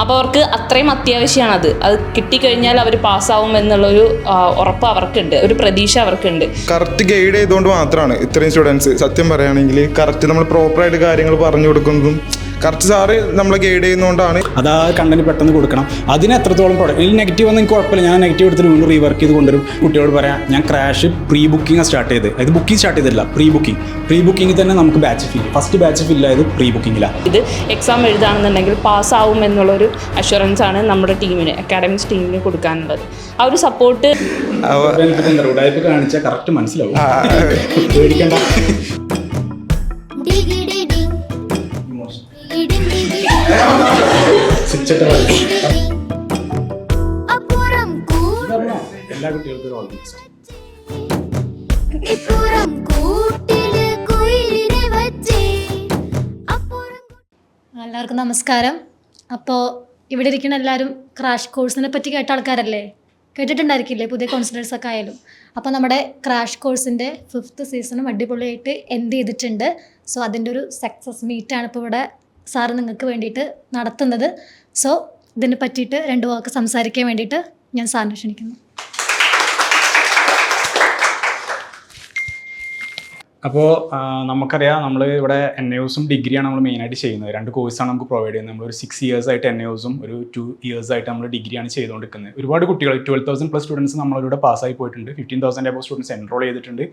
അപ്പോൾ അവർക്ക് അത്രയും അത്യാവശ്യമാണ് അത് അത് കിട്ടിക്കഴിഞ്ഞാൽ അവർ പാസ്സാവും എന്നുള്ളൊരു ഉറപ്പ് അവർക്കുണ്ട്. ഒരു പ്രതീക്ഷ അവർക്കുണ്ട്. കറക്റ്റ് ഗൈഡ് ചെയ്തുകൊണ്ട് മാത്രമാണ് ഇത്രയും സ്റ്റുഡൻസ് സത്യം പറയുകയാണെങ്കിൽ കറക്റ്റ് നമ്മൾ പ്രോപ്പറായിട്ട് കാര്യങ്ങൾ പറഞ്ഞു കൊടുക്കുന്നതും കറക്റ്റ് സാറ് നമ്മളെ ഗൈഡ് ചെയ്യുന്നതുകൊണ്ടാണ്. അത് ആ കണ്ടന്റ് പെട്ടെന്ന് കൊടുക്കണം. അതിന് എത്രത്തോളം പ്രൊഡക്റ്റ് ഇതിൽ നെഗറ്റീവ് ഒന്നും എനിക്ക് കുഴപ്പമില്ല. ഞാൻ നെഗറ്റീവ് എടുത്തിട്ട് വീണ്ടും റീവർക്ക് ചെയ്ത് കൊണ്ടുവരും. കുട്ടിയോട് പറയാം ഞാൻ ക്രാഷ് പ്രീ ബുക്കിംഗ് സ്റ്റാർട്ട് ചെയ്ത് അതായത് ബുക്കിംഗ് സ്റ്റാർട്ട് ചെയ്തില്ല പ്രീ ബുക്കിംഗ് പ്രീ ബുക്കിംഗ് തന്നെ നമുക്ക് batch fill first batch fill ആയത് പ്രീ ബുക്കിങ്ങിലാണ് ഇത് എക്സാം എഴുതാണെന്നുണ്ടെങ്കിൽ പാസ്സാവും എന്നുള്ളൊരു അഷുറൻസ് ആണ് നമ്മുടെ ടീമിന് അക്കാഡമിക്സ് ടീമിന് കൊടുക്കാനുള്ളത്. ആ ഒരു സപ്പോർട്ട് കാണിച്ചാൽ കറക്റ്റ് മനസ്സിലാവും. പേടിക്കണ്ട. എല്ലാവർക്കും നമസ്കാരം. അപ്പോൾ ഇവിടെ ഇരിക്കുന്ന എല്ലാവരും ക്രാഷ് കോഴ്സിനെ പറ്റി കേട്ട ആൾക്കാരല്ലേ? കേട്ടിട്ടുണ്ടായിരിക്കില്ലേ? പുതിയ കോൺസിലേഴ്സ് ഒക്കെ ആയാലും. അപ്പോൾ നമ്മുടെ ക്രാഷ് കോഴ്സിന്റെ ഫിഫ്ത്ത് സീസണും അടിപൊളിയായിട്ട് എൻഡ് ചെയ്തിട്ടുണ്ട്. സോ അതിന്റെ ഒരു സക്സസ് മീറ്റാണ് ഇപ്പോൾ ഇവിടെ സാറ് നിങ്ങൾക്ക് വേണ്ടിയിട്ട് നടത്തുന്നത്. സോ ഇതിനെ പറ്റിയിട്ട് രണ്ട് വാക്ക് സംസാരിക്കാൻ വേണ്ടിയിട്ട് ഞാൻ സാറിനെ ക്ഷണിക്കുന്നു. അപ്പോൾ നമുക്കറിയാം നമ്മൾ ഇവിടെ എൻ എസും ഡിഗ്രിയാണ് നമ്മൾ മെയിനായിട്ട് ചെയ്യുന്നത്. രണ്ട് കോഴ്സാണ് നമുക്ക് പ്രൊവൈഡ് ചെയ്യുന്നത്. നമ്മൾ ഒരു സിക്സ് ഇയേഴ്സ് ആയിട്ട് എൻ എസും ഒരു ടു ഇയേഴ്സ് ആയിട്ട് നമ്മൾ ഡിഗ്രിയാണ് ചെയ്തുകൊണ്ടിരിക്കുന്നത്. ഒരുപാട് കുട്ടികൾ ട്വൽവ് തൗസൻഡ് പ്ലസ് സ്റ്റുഡൻസ് നമ്മളിവിടെ പാസ്സായി പോയിട്ടുണ്ട്. Fifteen thousand above students enrol ചെയ്തിട്ടുണ്ട്.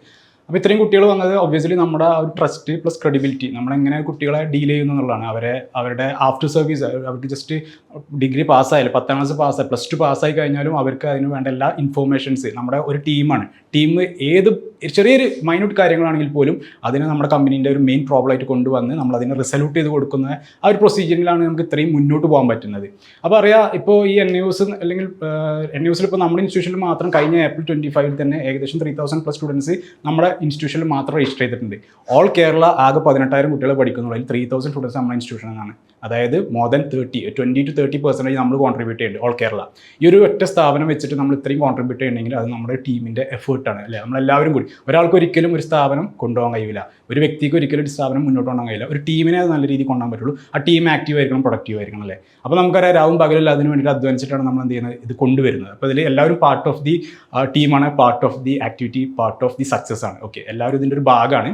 അപ്പോൾ ഇത്രയും കുട്ടികൾ വന്നത് ഒബ്വിയസ്ലി നമ്മുടെ ഒരു ട്രസ്റ്റ് പ്ലസ് ക്രെഡിബിലിറ്റി നമ്മളെങ്ങനെ കുട്ടികളെ ഡീൽ ചെയ്യുന്നു എന്നുള്ളതാണ്. അവരെ അവരുടെ ആഫ്റ്റർ സർവീസ് അവർക്ക് ജസ്റ്റ് ഡിഗ്രി പാസ്സായാലും പത്താം ക്ലാസ് പാസ്സായി പ്ലസ് ടു പാസ്സായി കഴിഞ്ഞാലും അവർക്ക് അതിന് വേണ്ട എല്ലാ ഇൻഫോർമേഷൻസ് നമ്മുടെ ഒരു ടീമാണ് ടീം ഏത് ചെറിയൊരു മൈന്യൂട്ട് കാര്യങ്ങളാണെങ്കിൽ പോലും അതിനെ നമ്മുടെ കമ്പനീന്റെ ഒരു മെയിൻ പ്രോബ്ലം ആയിട്ട് കൊണ്ടുവന്ന് നമ്മൾ അതിനെ റിസൾട്ട് ചെയ്ത് കൊടുക്കുന്ന ആ ഒരു പ്രൊസീജിയറിലാണ് നമുക്ക് ഇത്രയും മുന്നോട്ട് പോകാൻ പറ്റുന്നത്. അപ്പോൾ അറിയാം ഇപ്പോൾ ഈ എൻ യൂസ് അല്ലെങ്കിൽ എൻ യൂസിൽ ഇപ്പോൾ നമ്മുടെ ഇൻസ്റ്റിറ്റ്യൂഷനിൽ മാത്രം കഴിഞ്ഞ ഏപ്രിൽ ട്വന്റി ഫൈവിൽ തന്നെ ഏകദേശം ത്രീ തൗസൻഡ് പ്ലസ് സ്റ്റുഡൻസ് നമ്മുടെ ഇൻസ്റ്റിറ്റ്യൂഷനിൽ മാത്രം രജിസ്റ്റർ ചെയ്തിട്ടുണ്ട്. ഓൾ കേരള ആകെ പതിനെട്ടായിരം കുട്ടികൾ പഠിക്കുന്നുള്ളൂ. അതിൽ ത്രീ തൗസൻഡ് സ്റ്റുഡൻസ് നമ്മുടെ ഇൻസ്റ്റിറ്റ്യൂഷനാണ് അതായത് more than thirty twenty two thirty percentage നമ്മൾ കോൺട്രിബ്യൂട്ട് ചെയ്യുന്നുണ്ട് ഓൾ കേരള ഈ ഒരു ഒറ്റ സ്ഥാപനം വെച്ചിട്ട് നമ്മൾ ഇത്രയും കോൺട്രിബ്യൂട്ട് ചെയ്യണമെങ്കിൽ അത് നമ്മുടെ ടീമിന്റെ എഫേർട്ടാണ് അല്ലേ? നമ്മളെല്ലാവരും കൂടി. ഒരാൾക്ക് ഒരിക്കലും ഒരു സ്ഥാപനം കൊണ്ടുപോകാൻ കഴിയില്ല. ഒരു വ്യക്തിക്ക് ഒരിക്കലും ഒരു സ്ഥാപനം മുന്നോട്ട് കൊണ്ടുപോകാൻ കഴിയില്ല. ഒരു ടീമിനെ അത് നല്ല രീതിയിൽ കൊണ്ടുപോകാൻ പറ്റുള്ളൂ. ആ ടീം ആക്റ്റീവ് ആയിരിക്കണം പ്രൊഡക്റ്റീവ് ആയിരിക്കണം അല്ലേ? അപ്പോൾ നമുക്കറിയാം രാവും പകലും അതിന് വേണ്ടിയിട്ട് അധ്വാനിച്ചിട്ടാണ് നമ്മൾ എന്ത് ചെയ്യുന്നത്? ഇത് കൊണ്ടുവരുന്നത്. അപ്പോൾ ഇതിൽ എല്ലാവരും പാർട്ട് ഓഫ് ദി ടീമാണ് part of the activity part of the success ആണ്. ഓക്കെ എല്ലാവരും ഇതിന്റെ ഒരു ഭാഗമാണ്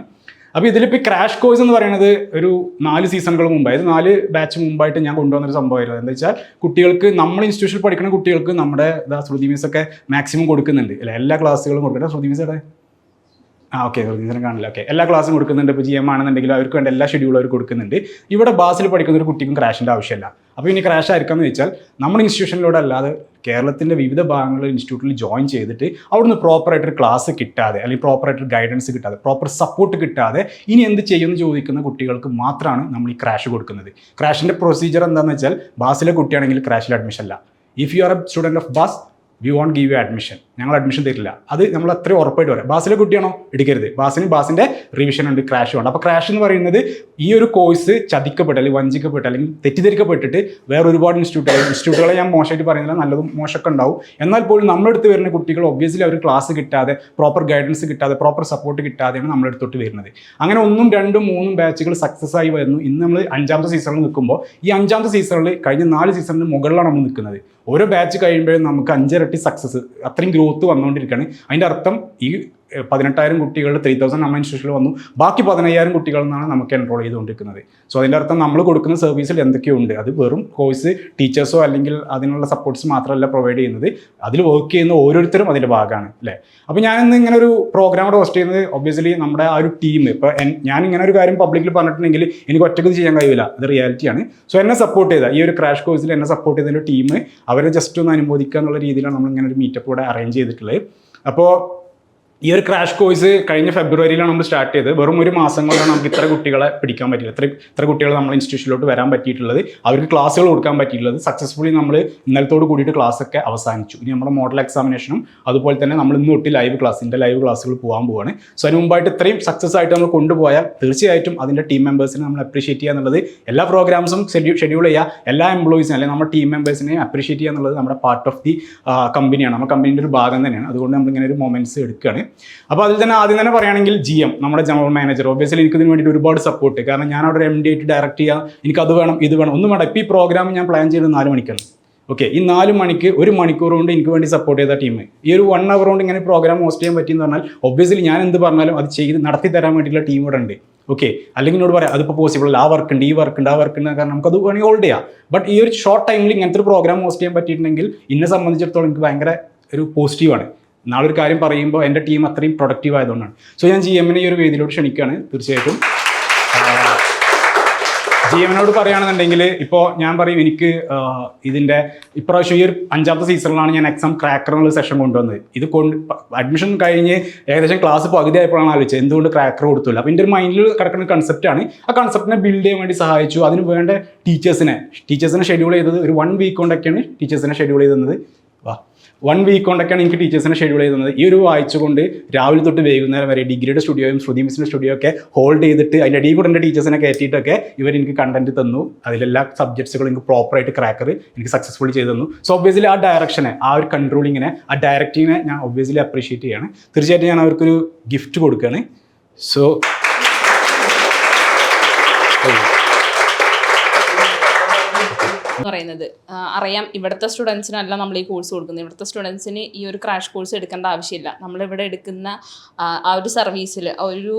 അപ്പോൾ ഇതിലിപ്പോൾ ക്രാഷ് കോഴ്സ് എന്ന് പറയുന്നത് ഒരു നാല് സീസണുകൾ മുമ്പ് അതായത് നാല് ബാച്ച് മുമ്പായിട്ട് ഞാൻ കൊണ്ടുവന്നൊരു സംഭവമായിരുന്നു. എന്താ വെച്ചാൽ കുട്ടികൾക്ക് നമ്മൾ ഇൻസ്റ്റിറ്റ്യൂഷനിൽ പഠിക്കുന്ന കുട്ടികൾക്ക് നമ്മുടെ ശ്രുതി മിസ് ഒക്കെ മാക്സിമം കൊടുക്കുന്നുണ്ട്. അല്ല? എല്ലാ ക്ലാസ്സുകളും കൊടുക്കട്ടെ ശ്രുതി മീൻസ് ആ ഓക്കെ ശ്രുതിസിനെ കാണില്ല ഓക്കെ എല്ലാ ക്ലാസ്സും കൊടുക്കുന്നുണ്ട്. ഇപ്പോൾ ജി എം ആണെന്നുണ്ടെങ്കിൽ അവർക്ക് വേണ്ട എല്ലാ ഷെഡ്യൂളും അവർ കൊടുക്കുന്നുണ്ട്. ഇവിടെ ബാസിൽ പഠിക്കുന്ന ഒരു കുട്ടിക്കും ക്രാഷിന്റെ ആവശ്യമില്ല. അപ്പോൾ ഇനി ക്രാഷ് ആയിരിക്കാമെന്ന് വെച്ചാൽ നമ്മുടെ ഇൻസ്റ്റിറ്റ്യൂഷനിലൂടെ അല്ലാതെ കേരളത്തിന്റെ വിവിധ ഭാഗങ്ങളിൽ ഇൻസ്റ്റിറ്റ്യൂട്ടിൽ ജോയിൻ ചെയ്തിട്ട് അവിടെ അവിടുന്ന് പ്രോപ്പറായിട്ടൊരു ക്ലാസ് കിട്ടാതെ അല്ലെങ്കിൽ പ്രോപ്പറായിട്ട് ഗൈഡൻസ് കിട്ടാതെ പ്രോപ്പർ സപ്പോർട്ട് കിട്ടാതെ ഇനി എന്ത് ചെയ്യുമെന്ന് ചോദിക്കുന്ന കുട്ടികൾക്ക് മാത്രമാണ് നമ്മൾ ഈ ക്രാഷ് കൊടുക്കുന്നത്. ക്രാഷിന്റെ പ്രൊസീജിയർ എന്താണെന്ന് വെച്ചാൽ ബാസിലെ കുട്ടിയാണെങ്കിൽ ക്രാഷിൽ അഡ്മിഷൻ അല്ല if you are a student of Baz we won't give you admission ഞങ്ങൾ അഡ്മിഷൻ തരില്ല. അത് നമ്മൾ അത്രയും ഉറപ്പായിട്ട് പറയാം. ബാസിലെ കുട്ടിയാണോ? എടുക്കരുത്. ബാസിന് ബാസിന്റെ റിവിഷൻ ഉണ്ട് ക്രാഷ് ഉണ്ട്. അപ്പോൾ ക്രാഷ് എന്ന് പറയുന്നത് ഈ ഒരു കോഴ്സ് ചതിക്കപ്പെട്ട് അല്ലെങ്കിൽ വഞ്ചിക്കപ്പെട്ട് അല്ലെങ്കിൽ തെറ്റിദ്ധരിക്കപ്പെട്ടിട്ട് വേറെ ഒരുപാട് ഇൻസ്റ്റിറ്റ്യൂട്ടുകൾ ഇൻസ്റ്റിറ്റ്യൂട്ടുകളെ ഞാൻ മോശമായിട്ട് പറയുന്നില്ല. നല്ലതും മോശമൊക്കെ ഉണ്ടാവും. എന്നാൽ പോലും നമ്മളെടുത്ത് വരുന്ന കുട്ടികൾ ഒബ്വിയസ്ലി അവർ ക്ലാസ് കിട്ടാതെ പ്രോപ്പർ ഗൈഡൻസ് കിട്ടാതെ പ്രോപ്പർ സപ്പോർട്ട് കിട്ടാതെയാണ് നമ്മളെടുത്തോട്ട് വരുന്നത്. അങ്ങനെ ഒന്നും രണ്ടും മൂന്നും ബാച്ചുകൾ സക്സസ് ആയി വരുന്നു. ഇന്ന് നമ്മൾ അഞ്ചാമത്തെ സീസണിൽ നിൽക്കുമ്പോൾ ഈ അഞ്ചാമത്തെ സീസണിൽ കഴിഞ്ഞ നാല് സീസണിന് മുകളിലാണ് നമ്മൾ നിൽക്കുന്നത്. ഓരോ ബാച്ച് കഴിയുമ്പോഴും നമുക്ക് അഞ്ചിരട്ടി സക്സസ് അത്രയും ഗ്രോത്ത് വന്നുകൊണ്ടിരിക്കുകയാണ്. അതിന്റെ അർത്ഥം ഈ പതിനെട്ടായിരം കുട്ടികളുടെ ത്രീ തൗസൻഡ് നമ്മൾ ഇൻസ്റ്റിറ്റ്യൂഷനിൽ വന്നു. ബാക്കി പതിനയ്യായിരം കുട്ടികളിൽ നിന്നാണ് നമുക്ക് എൻറോൾ ചെയ്തുകൊണ്ടിരിക്കുന്നത് സോ അതിന്റെ അർത്ഥം നമ്മൾ കൊടുക്കുന്ന സർവീസിൽ എന്തൊക്കെയോ ഉണ്ട് അത് വെറും കോഴ്സ് ടീച്ചേഴ്സോ അല്ലെങ്കിൽ അതിനുള്ള സപ്പോർട്ട്സ് മാത്രമല്ല പ്രൊവൈഡ് ചെയ്യുന്നത്. അതിൽ വർക്ക് ചെയ്യുന്ന ഓരോരുത്തരും അതിന്റെ ഭാഗമാണ് അല്ലേ? അപ്പോൾ ഞാനിന്ന് ഇങ്ങനെ ഒരു പ്രോഗ്രാം കൂടെ ഹോസ്റ്റ് ചെയ്യുന്നത് ഒബ്വിയസ്ലി നമ്മുടെ ആ ഒരു ടീം ഇപ്പോൾ ഞാൻ ഇങ്ങനെ ഒരു കാര്യം പബ്ലിക്കിൽ പറഞ്ഞിട്ടുണ്ടെങ്കിൽ എനിക്ക് ഒറ്റയ്ക്ക് ചെയ്യാൻ കഴിയില്ല അത് റിയാലിറ്റിയാണ് സോ എന്നെ സപ്പോർട്ട് ചെയ്ത ഈ ഒരു ക്രാഷ് കോഴ്സിൽ എന്നെ സപ്പോർട്ട് ചെയ്ത ടീം അവരെ ജസ്റ്റ് ഒന്ന് അനുമോദിക്കുക എന്നുള്ള രീതിയിലാണ് നമ്മൾ ഇങ്ങനെ ഒരു മീറ്റപ്പ് കൂടെ അറേഞ്ച് ചെയ്തിട്ടുള്ളത്. അപ്പോൾ ഈ ഒരു ക്രാഷ് കോഴ്സ് കഴിഞ്ഞ ഫെബ്രുവരിയിലാണ് നമ്മൾ സ്റ്റാർട്ട് ചെയ്തത്. വെറും ഒരു മാസം കൊണ്ടാണ് നമുക്ക് ഇത്ര കുട്ടികളെ പിടിക്കാൻ പറ്റിയത്. ഇത്ര ഇത്ര കുട്ടികൾ നമ്മൾ ഇൻസ്റ്റിറ്റ്യൂഷനിലോട്ട് വരാൻ പറ്റിയിട്ടുള്ളത്. അവർക്ക് ക്ലാസ്സുകൾ കൊടുക്കാൻ പറ്റിയിട്ടുള്ളത്. സക്സസ്ഫുള്ളി നമ്മൾ ഇന്നലത്തോട് കൂടിയിട്ട് ക്ലാസ് ഒക്കെ അവസാനിച്ചു. ഇനി നമ്മുടെ മോഡൽ എക്സാമിനേഷനും അതുപോലെ തന്നെ നമ്മൾ ഇന്ന് തൊട്ട് ലൈവ് ക്ലാസ്സിന്റെ ലൈവ് ക്ലാസ്സുകൾ പോകാൻ പോവാണ്. സോ അതിന് മുമ്പായിട്ട് ഇത്രയും സക്സസ് ആയിട്ട് നമ്മൾ കൊണ്ടുപോയാൽ തീർച്ചയായിട്ടും അതിന്റെ ടീം മെമ്പേഴ്സിനെ നമ്മൾ അപ്രീഷിയേറ്റ് ചെയ്യുക എന്നുള്ളത് എല്ലാ പ്രോഗ്രാംസും ഷെഡ്യൂൾ ചെയ്യുക. എല്ലാ എംപ്ലോയീസിനെ അല്ലെങ്കിൽ നമ്മുടെ ടീം മെമ്പേഴ്സിനെ അപ്രീഷിയേറ്റ് ചെയ്യുക എന്നുള്ളത് നമ്മുടെ പാർട്ട് ഓഫ് ദി കമ്പനിയാണ് നമ്മുടെ കമ്പനിയുടെ ഒരു ഭാഗം തന്നെയാണ്. അതുകൊണ്ട് നമ്മൾ ഇങ്ങനെ ഒരു മൊമെന്റ്സ് എടുക്കുകയാണ്. അപ്പോൾ അതിൽ തന്നെ ആദ്യം തന്നെ പറയുകയാണെങ്കിൽ ജി എം നമ്മുടെ ജനറൽ മാനേജർ ഒബിയസ്ലി എനിക്ക് ഇതിന് വേണ്ടിയിട്ട് ഒരുപാട് സപ്പോർട്ട് കാരണം ഞാൻ അവിടെ എം ഡി ആയിട്ട് ഡയറക്റ്റ് ചെയ്യുക എനിക്ക് അത് വേണം ഇത് വേണം. ഒന്നും വേണ്ട. ഇപ്പോൾ ഈ പ്രോഗ്രാം ഞാൻ പ്ലാൻ ചെയ്ത് നാല് മണിക്കാണ്. ഓക്കെ ഈ നാല് മണിക്ക് ഒരു മണിക്കൂർ കൊണ്ട് എനിക്ക് വേണ്ടി സപ്പോർട്ട് ചെയ്ത ടീം ഈ ഒരു വൺ അവർ കൊണ്ട് ഇങ്ങനെ പ്രോഗ്രാം ഹോസ്റ്റ് ചെയ്യാൻ പറ്റിയെന്ന് പറഞ്ഞാൽ ഒബ്വിയസ്ലി ഞാൻ എന്ത് പറഞ്ഞാലും അത് ചെയ്ത് നടത്തി തരാൻ വേണ്ടിയിട്ടുള്ള ടീം ഇവിടെ ഉണ്ട്. ഓക്കെ അല്ലെങ്കിൽ എന്നോട് പറയാം അതിപ്പോൾ പോസിബിൾ അല്ല. ആ വർക്ക് ഉണ്ട് ഈ വർക്ക് ഉണ്ട് ആ വർക്ക് ഉണ്ട്. കാരണം നമുക്കത് വേണമെങ്കിൽ ഹോൾഡ് ചെയ്യാം. ബട്ട് ഈ ഒരു ഷോർട്ട് ടൈമിൽ ഇങ്ങനത്തെ ഒരു പ്രോഗ്രാം ഹോസ്റ്റ് ചെയ്യാൻ പറ്റിയിട്ടുണ്ടെങ്കിൽ എന്നെ സംബന്ധിച്ചിടത്തോളം എനിക്ക് ഭയങ്കര ഒരു പോസിറ്റീവാണ് നാളെ ഒരു കാര്യം പറയുമ്പോൾ എന്റെ ടീം അത്രയും പ്രൊഡക്റ്റീവ് ആയതുകൊണ്ടാണ്. സോ ഞാൻ ജി എമ്മിനെ ഈ ഒരു വേദിയിലോട്ട് ക്ഷണിക്കുകയാണ്. തീർച്ചയായിട്ടും. ജി എമ്മിനോട് പറയുകയാണെന്നുണ്ടെങ്കിൽ ഇപ്പോൾ ഞാൻ പറയും എനിക്ക് ഇതിന്റെ ഇപ്രാവശ്യം ഈ ഒരു അഞ്ചാമത്തെ സീസണിലാണ് ഞാൻ എക്സാം ക്രാക്കർ എന്നുള്ള സെഷൻ കൊണ്ടുവന്നത്. ഇത് കൊണ്ട് അഡ്മിഷൻ കഴിഞ്ഞ് ഏകദേശം ക്ലാസ് പകുതി ആയപ്പോഴാണ് ആലോചിച്ചത്. എന്തുകൊണ്ട് ക്രാക്കർ കൊടുത്തില്ല? അപ്പോൾ എന്റെ ഒരു മൈൻഡിൽ കിടക്കുന്ന കൺസെപ്റ്റാണ് ആ കൺസെപ്റ്റിനെ ബിൽഡ് ചെയ്യാൻ വേണ്ടി സഹായിച്ചു. അതിന് വേണ്ട ടീച്ചേഴ്സിനെ ടീച്ചേഴ്സിനെ ഷെഡ്യൂൾ ചെയ്തത് ഒരു വൺ വീക്ക് കൊണ്ടൊക്കെയാണ് ടീച്ചേഴ്സിനെ ഷെഡ്യൂൾ ചെയ്തത്. വൺ വീക്ക് കൊണ്ടൊക്കെയാണ് എനിക്ക് ടീച്ചേഴ്സിനെ ഷെഡ്യൂൾ ചെയ്തത് ഈ ഒരു ആഴ്ച കൊണ്ട് രാവിലെ തൊട്ട് വൈകുന്നേരം വരെ ഡിഗ്രിയുടെ സ്റ്റുഡിയോയും ശ്രുതി മിസിന്റെ സ്റ്റുഡിയോ ഒക്കെ ഹോൾഡ് ചെയ്തിട്ട് അതിന്റെ ഇടയിൽ കൂടെ എന്റെ ടീച്ചേഴ്സിനെ കയറ്റിയിട്ടൊക്കെ ഇവർ എനിക്ക് കണ്ടന്റ് തന്നു. അതിലെല്ലാ സബ്ജക്ട്സുകളും എനിക്ക് പ്രോപ്പറായിട്ട് ക്രാക്കർ എനിക്ക് സക്സസ്ഫുള്ളി ചെയ്തു തന്നു. സോ ഒബ്വിയസ്ലി ആ ഡയറക്ഷനെ ആ ഒരു കൺട്രോളിങ്ങിനെ ആ ഡയറക്റ്റിങ്ങിനെ ഞാൻ ഒബ്വിയസ്ലി അപ്രീഷിയേറ്റ് ചെയ്യാണ്. തീർച്ചയായിട്ടും ഞാൻ അവർക്കൊരു ഗിഫ്റ്റ് കൊടുക്കുകയാണ്. സോ എന്ന് പറയുന്നത്. അറിയാം ഇവിടുത്തെ സ്റ്റുഡൻസിനല്ല നമ്മൾ ഈ കോഴ്സ് കൊടുക്കുന്നത്. ഇവിടുത്തെ സ്റ്റുഡൻസിന് ഈ ഒരു ക്രാഷ് കോഴ്സ് എടുക്കേണ്ട ആവശ്യമില്ല. നമ്മളിവിടെ എടുക്കുന്ന ആ, ഒരു സർവീസിൽ ഒരു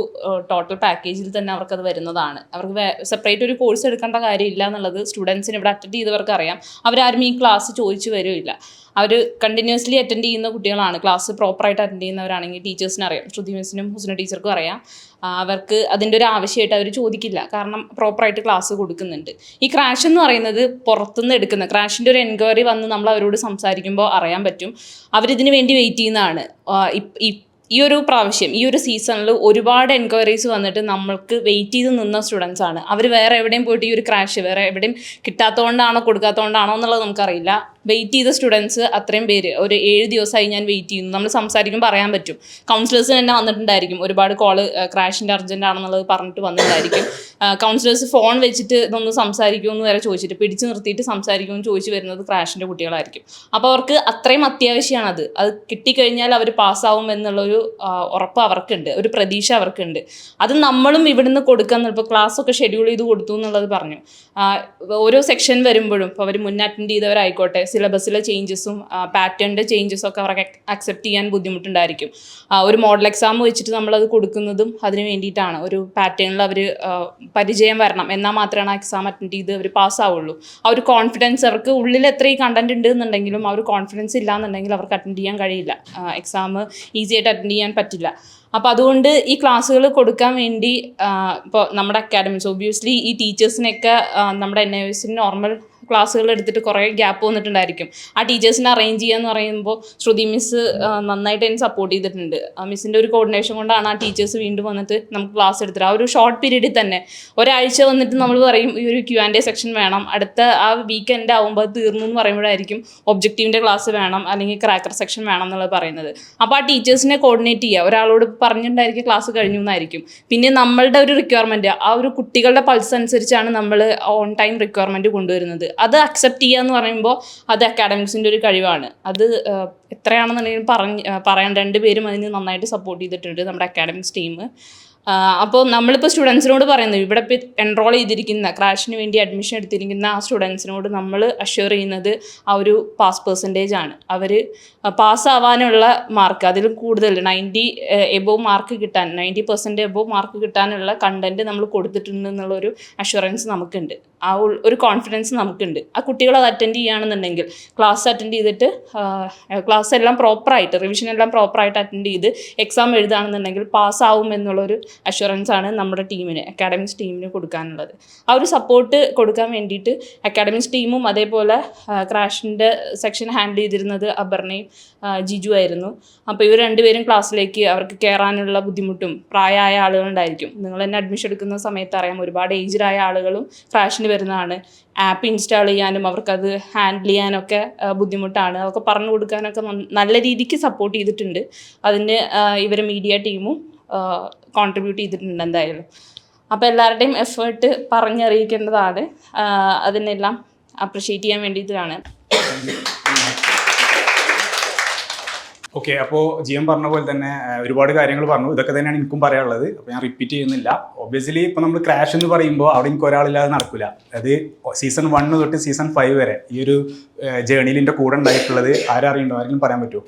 ടോട്ടൽ പാക്കേജിൽ തന്നെ അവർക്കത് വരുന്നതാണ്. അവർക്ക് സെപ്പറേറ്റ് ഒരു കോഴ്സ് എടുക്കേണ്ട കാര്യമില്ല എന്നുള്ളത് സ്റ്റുഡൻസിന് ഇവിടെ അറ്റൻഡ് ചെയ്തവർക്ക് അറിയാം. അവരാരും ഈ ക്ലാസ് ചോദിച്ചു വരില്ല അവർ കണ്ടിന്യൂസ്ലി അറ്റൻഡ് ചെയ്യുന്ന കുട്ടികളാണ്. ക്ലാസ് പ്രോപ്പറായിട്ട് അറ്റൻഡ് ചെയ്യുന്നവരാണെങ്കിൽ ടീച്ചേഴ്സിന് അറിയാം. ശ്രുതി മിസ്സിനും ഹുസ്ന ടീച്ചർക്കും അറിയാം. അവർക്ക് അതിന്റെ ഒരു ആവശ്യമായിട്ട് അവർ ചോദിക്കില്ല. കാരണം പ്രോപ്പറായിട്ട് ക്ലാസ് കൊടുക്കുന്നുണ്ട്. ഈ ക്രാഷ് എന്ന് പറയുന്നത് പുറത്തുനിന്ന് എടുക്കുന്ന ക്രാഷിന്റെ ഒരു എൻക്വയറി വന്ന് നമ്മൾ അവരോട് സംസാരിക്കുമ്പോൾ അറിയാൻ പറ്റും. അവരിതിന് വേണ്ടി വെയിറ്റ് ചെയ്യുന്നതാണ്. ഈ ഒരു പ്രാവശ്യം ഈ ഒരു സീസണിൽ ഒരുപാട് എൻക്വയറീസ് വന്നിട്ട് നമ്മൾക്ക് വെയിറ്റ് ചെയ്ത് നിന്ന സ്റ്റുഡൻസ് ആണ്. അവർ വേറെ എവിടെയും പോയിട്ട് ഈ ഒരു ക്രാഷ് വേറെ എവിടെയും കിട്ടാത്തതുകൊണ്ടാണോ കൊടുക്കാത്തതുകൊണ്ടാണോ എന്നുള്ളത് നമുക്കറിയില്ല. വെയിറ്റ് ചെയ്ത സ്റ്റുഡൻസ് അത്രയും പേര്. ഒരു ഏഴ് ദിവസമായി ഞാൻ വെയിറ്റ് ചെയ്യുന്നു. നമ്മൾ സംസാരിക്കുമ്പോൾ പറയാൻ പറ്റും. കൗൺസിലേഴ്സ് തന്നെ വന്നിട്ടുണ്ടായിരിക്കും. ഒരുപാട് കോൾ ക്രാഷിന്റെ അർജന്റ് ആണെന്നുള്ളത് പറഞ്ഞിട്ട് വന്നിട്ടുണ്ടായിരിക്കും. കൗൺസിലേഴ്സ് ഫോൺ വെച്ചിട്ട് ഇതൊന്ന് സംസാരിക്കുമെന്ന് വരെ ചോദിച്ചിട്ട് പിടിച്ചു നിർത്തിയിട്ട് സംസാരിക്കുമെന്ന് ചോദിച്ചു വരുന്നത് ക്രാഷിന്റെ കുട്ടികളായിരിക്കും. അപ്പോൾ അവർക്ക് അത്രയും അത്യാവശ്യമാണ് അത് അത് കിട്ടിക്കഴിഞ്ഞാൽ അവർ പാസ്സാവും എന്നുള്ളൊരു ഉറപ്പ് അവർക്കുണ്ട്. ഒരു പ്രതീക്ഷ അവർക്കുണ്ട്. അത് നമ്മളും ഇവിടുന്ന് കൊടുക്കാൻ ഇപ്പോൾ ക്ലാസ്സൊക്കെ ഷെഡ്യൂൾ ചെയ്ത് കൊടുത്തു എന്നുള്ളത് പറഞ്ഞു. ഓരോ സെക്ഷൻ വരുമ്പോഴും ഇപ്പോൾ അവർ മുന്നേ അറ്റൻഡ് ചെയ്തവരായിക്കോട്ടെ സിലബസിലെ ചേഞ്ചസും പാറ്റേണിന്റെ ചേഞ്ചസും ഒക്കെ അവർക്ക് അക്സെപ്റ്റ് ചെയ്യാൻ ബുദ്ധിമുട്ടുണ്ടായിരിക്കും. ഒരു മോഡൽ എക്സാം വെച്ചിട്ട് നമ്മളത് കൊടുക്കുന്നതും അതിന് വേണ്ടിയിട്ടാണ്. ഒരു പാറ്റേണിൽ അവർ പരിചയം വരണം. എന്നാൽ മാത്രമാണ് ആ എക്സാം അറ്റൻഡ് ചെയ്ത് അവർ പാസ്സാവുള്ളൂ ആ ഒരു കോൺഫിഡൻസ് അവർക്ക് ഉള്ളിൽ എത്ര ഈ കണ്ടന്റ് ഉണ്ട് എന്നുണ്ടെങ്കിലും ആ ഒരു കോൺഫിഡൻസ് ഇല്ല എന്നുണ്ടെങ്കിൽ അവർക്ക് അറ്റൻഡ് ചെയ്യാൻ കഴിയില്ല. എക്സാം ഈസി ആയിട്ട് അറ്റൻഡ് ചെയ്യാൻ പറ്റില്ല. അപ്പോൾ അതുകൊണ്ട് ഈ ക്ലാസ്സുകൾ കൊടുക്കാൻ വേണ്ടി ഇപ്പോൾ നമ്മുടെ അക്കാഡമിക്സ് ഒബിയസ്ലി ഈ ടീച്ചേഴ്സിനൊക്കെ നമ്മുടെ എൻ ഐ നോർമൽ ക്ലാസ്സുകൾ എടുത്തിട്ട് കുറേ ഗ്യാപ്പ് വന്നിട്ടുണ്ടായിരിക്കും. ആ ടീച്ചേഴ്സിനെ അറേഞ്ച് ചെയ്യാന്ന് പറയുമ്പോൾ ശ്രുതി മിസ് നന്നായിട്ട് എന്നെ സപ്പോർട്ട് ചെയ്തിട്ടുണ്ട്. ആ മിസ്സിന്റെ ഒരു കോർഡിനേഷൻ കൊണ്ടാണ് ആ ടീച്ചേഴ്സ് വീണ്ടും വന്നിട്ട് നമുക്ക് ക്ലാസ് എടുത്തത്. ആ ഒരു ഷോർട്ട് പീരീഡിൽ തന്നെ ഒരാഴ്ച വന്നിട്ട് നമ്മൾ പറയും ഈ ഒരു ക്യു ആൻഡ് എ സെക്ഷൻ വേണം. അടുത്ത ആ വീക്കെൻഡ് ആകുമ്പോൾ തീർന്നു എന്ന് പറയുമ്പോഴായിരിക്കും ഒബ്ജക്റ്റീവിന്റെ ക്ലാസ് വേണം അല്ലെങ്കിൽ ക്രാക്കർ സെക്ഷൻ വേണം എന്നുള്ളത് പറയുന്നത്. അപ്പോൾ ആ ടീച്ചേഴ്സിനെ കോർഡിനേറ്റ് ചെയ്യുക. ഒരാളോട് പറഞ്ഞിട്ടുണ്ടായിരിക്കും ക്ലാസ് കഴിഞ്ഞു എന്നായിരിക്കും. പിന്നെ നമ്മളുടെ ഒരു റിക്വയർമെന്റ് ആ ഒരു കുട്ടികളുടെ പൾസ് അനുസരിച്ചാണ് നമ്മൾ ഓൺ ടൈം റിക്വയർമെന്റ് കൊണ്ടുവരുന്നത്. അത് അക്സെപ്റ്റ് ചെയ്യുക എന്ന് പറയുമ്പോൾ അത് അക്കാഡമിക്സിന്റെ ഒരു കഴിവാണ്. അത് എത്രയാണെന്നുണ്ടെങ്കിലും പറഞ്ഞ് പറയാൻ രണ്ട് പേരും അതിന് നന്നായിട്ട് സപ്പോർട്ട് ചെയ്തിട്ടുണ്ട് നമ്മുടെ അക്കാഡമിക്സ് ടീം അപ്പോൾ നമ്മളിപ്പോൾ സ്റ്റുഡൻസിനോട് പറയുന്നത് ഇവിടെ ഇപ്പോൾ എൻറോൾ ചെയ്തിരിക്കുന്ന ക്രാഷിന് വേണ്ടി അഡ്മിഷൻ എടുത്തിരിക്കുന്ന ആ സ്റ്റുഡൻസിനോട് നമ്മൾ അഷ്യൂർ ചെയ്യുന്നത് ആ ഒരു പാസ് പെർസെന്റേജ് ആണ്. അവർ പാസ്സാവാനുള്ള മാർക്ക് അതിലും കൂടുതൽ നയന്റി എബോവ് മാർക്ക് കിട്ടാൻ നയന്റി പെർസെന്റ് എബോവ് മാർക്ക് കിട്ടാനുള്ള കണ്ടന്റ് നമ്മൾ കൊടുത്തിട്ടുണ്ട് എന്നുള്ളൊരു അഷുറൻസ് നമുക്കുണ്ട്. ആ ഒരു കോൺഫിഡൻസ് നമുക്കുണ്ട്. ആ കുട്ടികൾ അത് അറ്റൻഡ് ചെയ്യുകയാണെന്നുണ്ടെങ്കിൽ ക്ലാസ് അറ്റൻഡ് ചെയ്തിട്ട് ക്ലാസ് എല്ലാം പ്രോപ്പറായിട്ട് റിവിഷൻ എല്ലാം പ്രോപ്പറായിട്ട് അറ്റൻഡ് ചെയ്ത് എക്സാം എഴുതുകയാണെന്നുണ്ടെങ്കിൽ പാസ്സാവും എന്നുള്ളൊരു അഷുറൻസ് ആണ് നമ്മുടെ ടീമിന് അക്കാഡമിക്സ് ടീമിന് കൊടുക്കാനുള്ളത്. ആ ഒരു സപ്പോർട്ട് കൊടുക്കാൻ വേണ്ടിയിട്ട് അക്കാഡമിക്സ് ടീമും അതേപോലെ ക്രാഷിന്റെ സെക്ഷൻ ഹാൻഡിൽ ചെയ്തിരുന്നത് അപർണയും ജിജു ആയിരുന്നു. അപ്പോൾ ഇവർ രണ്ടുപേരും ക്ലാസ്സിലേക്ക് അവർക്ക് കയറാനുള്ള ബുദ്ധിമുട്ടും പ്രായമായ ആളുകളുണ്ടായിരിക്കും നിങ്ങൾ തന്നെ അഡ്മിഷൻ എടുക്കുന്ന സമയത്ത് അറിയാം ഒരുപാട് ഏജ്ഡായ ആളുകളും ക്രാഷിന് വരുന്നതാണ്. ആപ്പ് ഇൻസ്റ്റാൾ ചെയ്യാനും അവർക്കത് ഹാൻഡിൽ ചെയ്യാനൊക്കെ ബുദ്ധിമുട്ടാണ്. അതൊക്കെ പറഞ്ഞു കൊടുക്കാനൊക്കെ നല്ല രീതിക്ക് സപ്പോർട്ട് ചെയ്തിട്ടുണ്ട്. അതിന് ഇവർ മീഡിയ ടീമും കോൺട്രിബ്യൂട്ട് ചെയ്തിട്ടുണ്ട് എന്തായാലും. അപ്പോൾ എല്ലാവരുടെയും എഫേർട്ട് പറഞ്ഞറിയിക്കേണ്ടതാണ്. അതിനെല്ലാം അപ്രിഷ്യേറ്റ് ചെയ്യാൻ വേണ്ടിയിട്ടാണ്. ഓക്കെ അപ്പോൾ ജി എം പറഞ്ഞ പോലെ തന്നെ ഒരുപാട് കാര്യങ്ങൾ പറഞ്ഞു. ഇതൊക്കെ തന്നെയാണ് എനിക്കും പറയാനുള്ളത്. അപ്പോൾ ഞാൻ റിപ്പീറ്റ് ചെയ്യുന്നില്ല. ഒബ്വിയസ്ലി ഇപ്പോൾ നമ്മൾ ക്രാഷ് എന്ന് പറയുമ്പോൾ അവിടെ എനിക്ക് ഒരാളില്ലാതെ നടക്കില്ല അത് സീസൺ വൺ തൊട്ട് സീസൺ ഫൈവ് വരെ ഈ ഒരു ജേണിയിൽ എന്റെ കൂടെ ഉണ്ടായിട്ടുള്ളത് ആരറിയണ്ടോ? ആരെങ്കിലും പറയാൻ പറ്റുമോ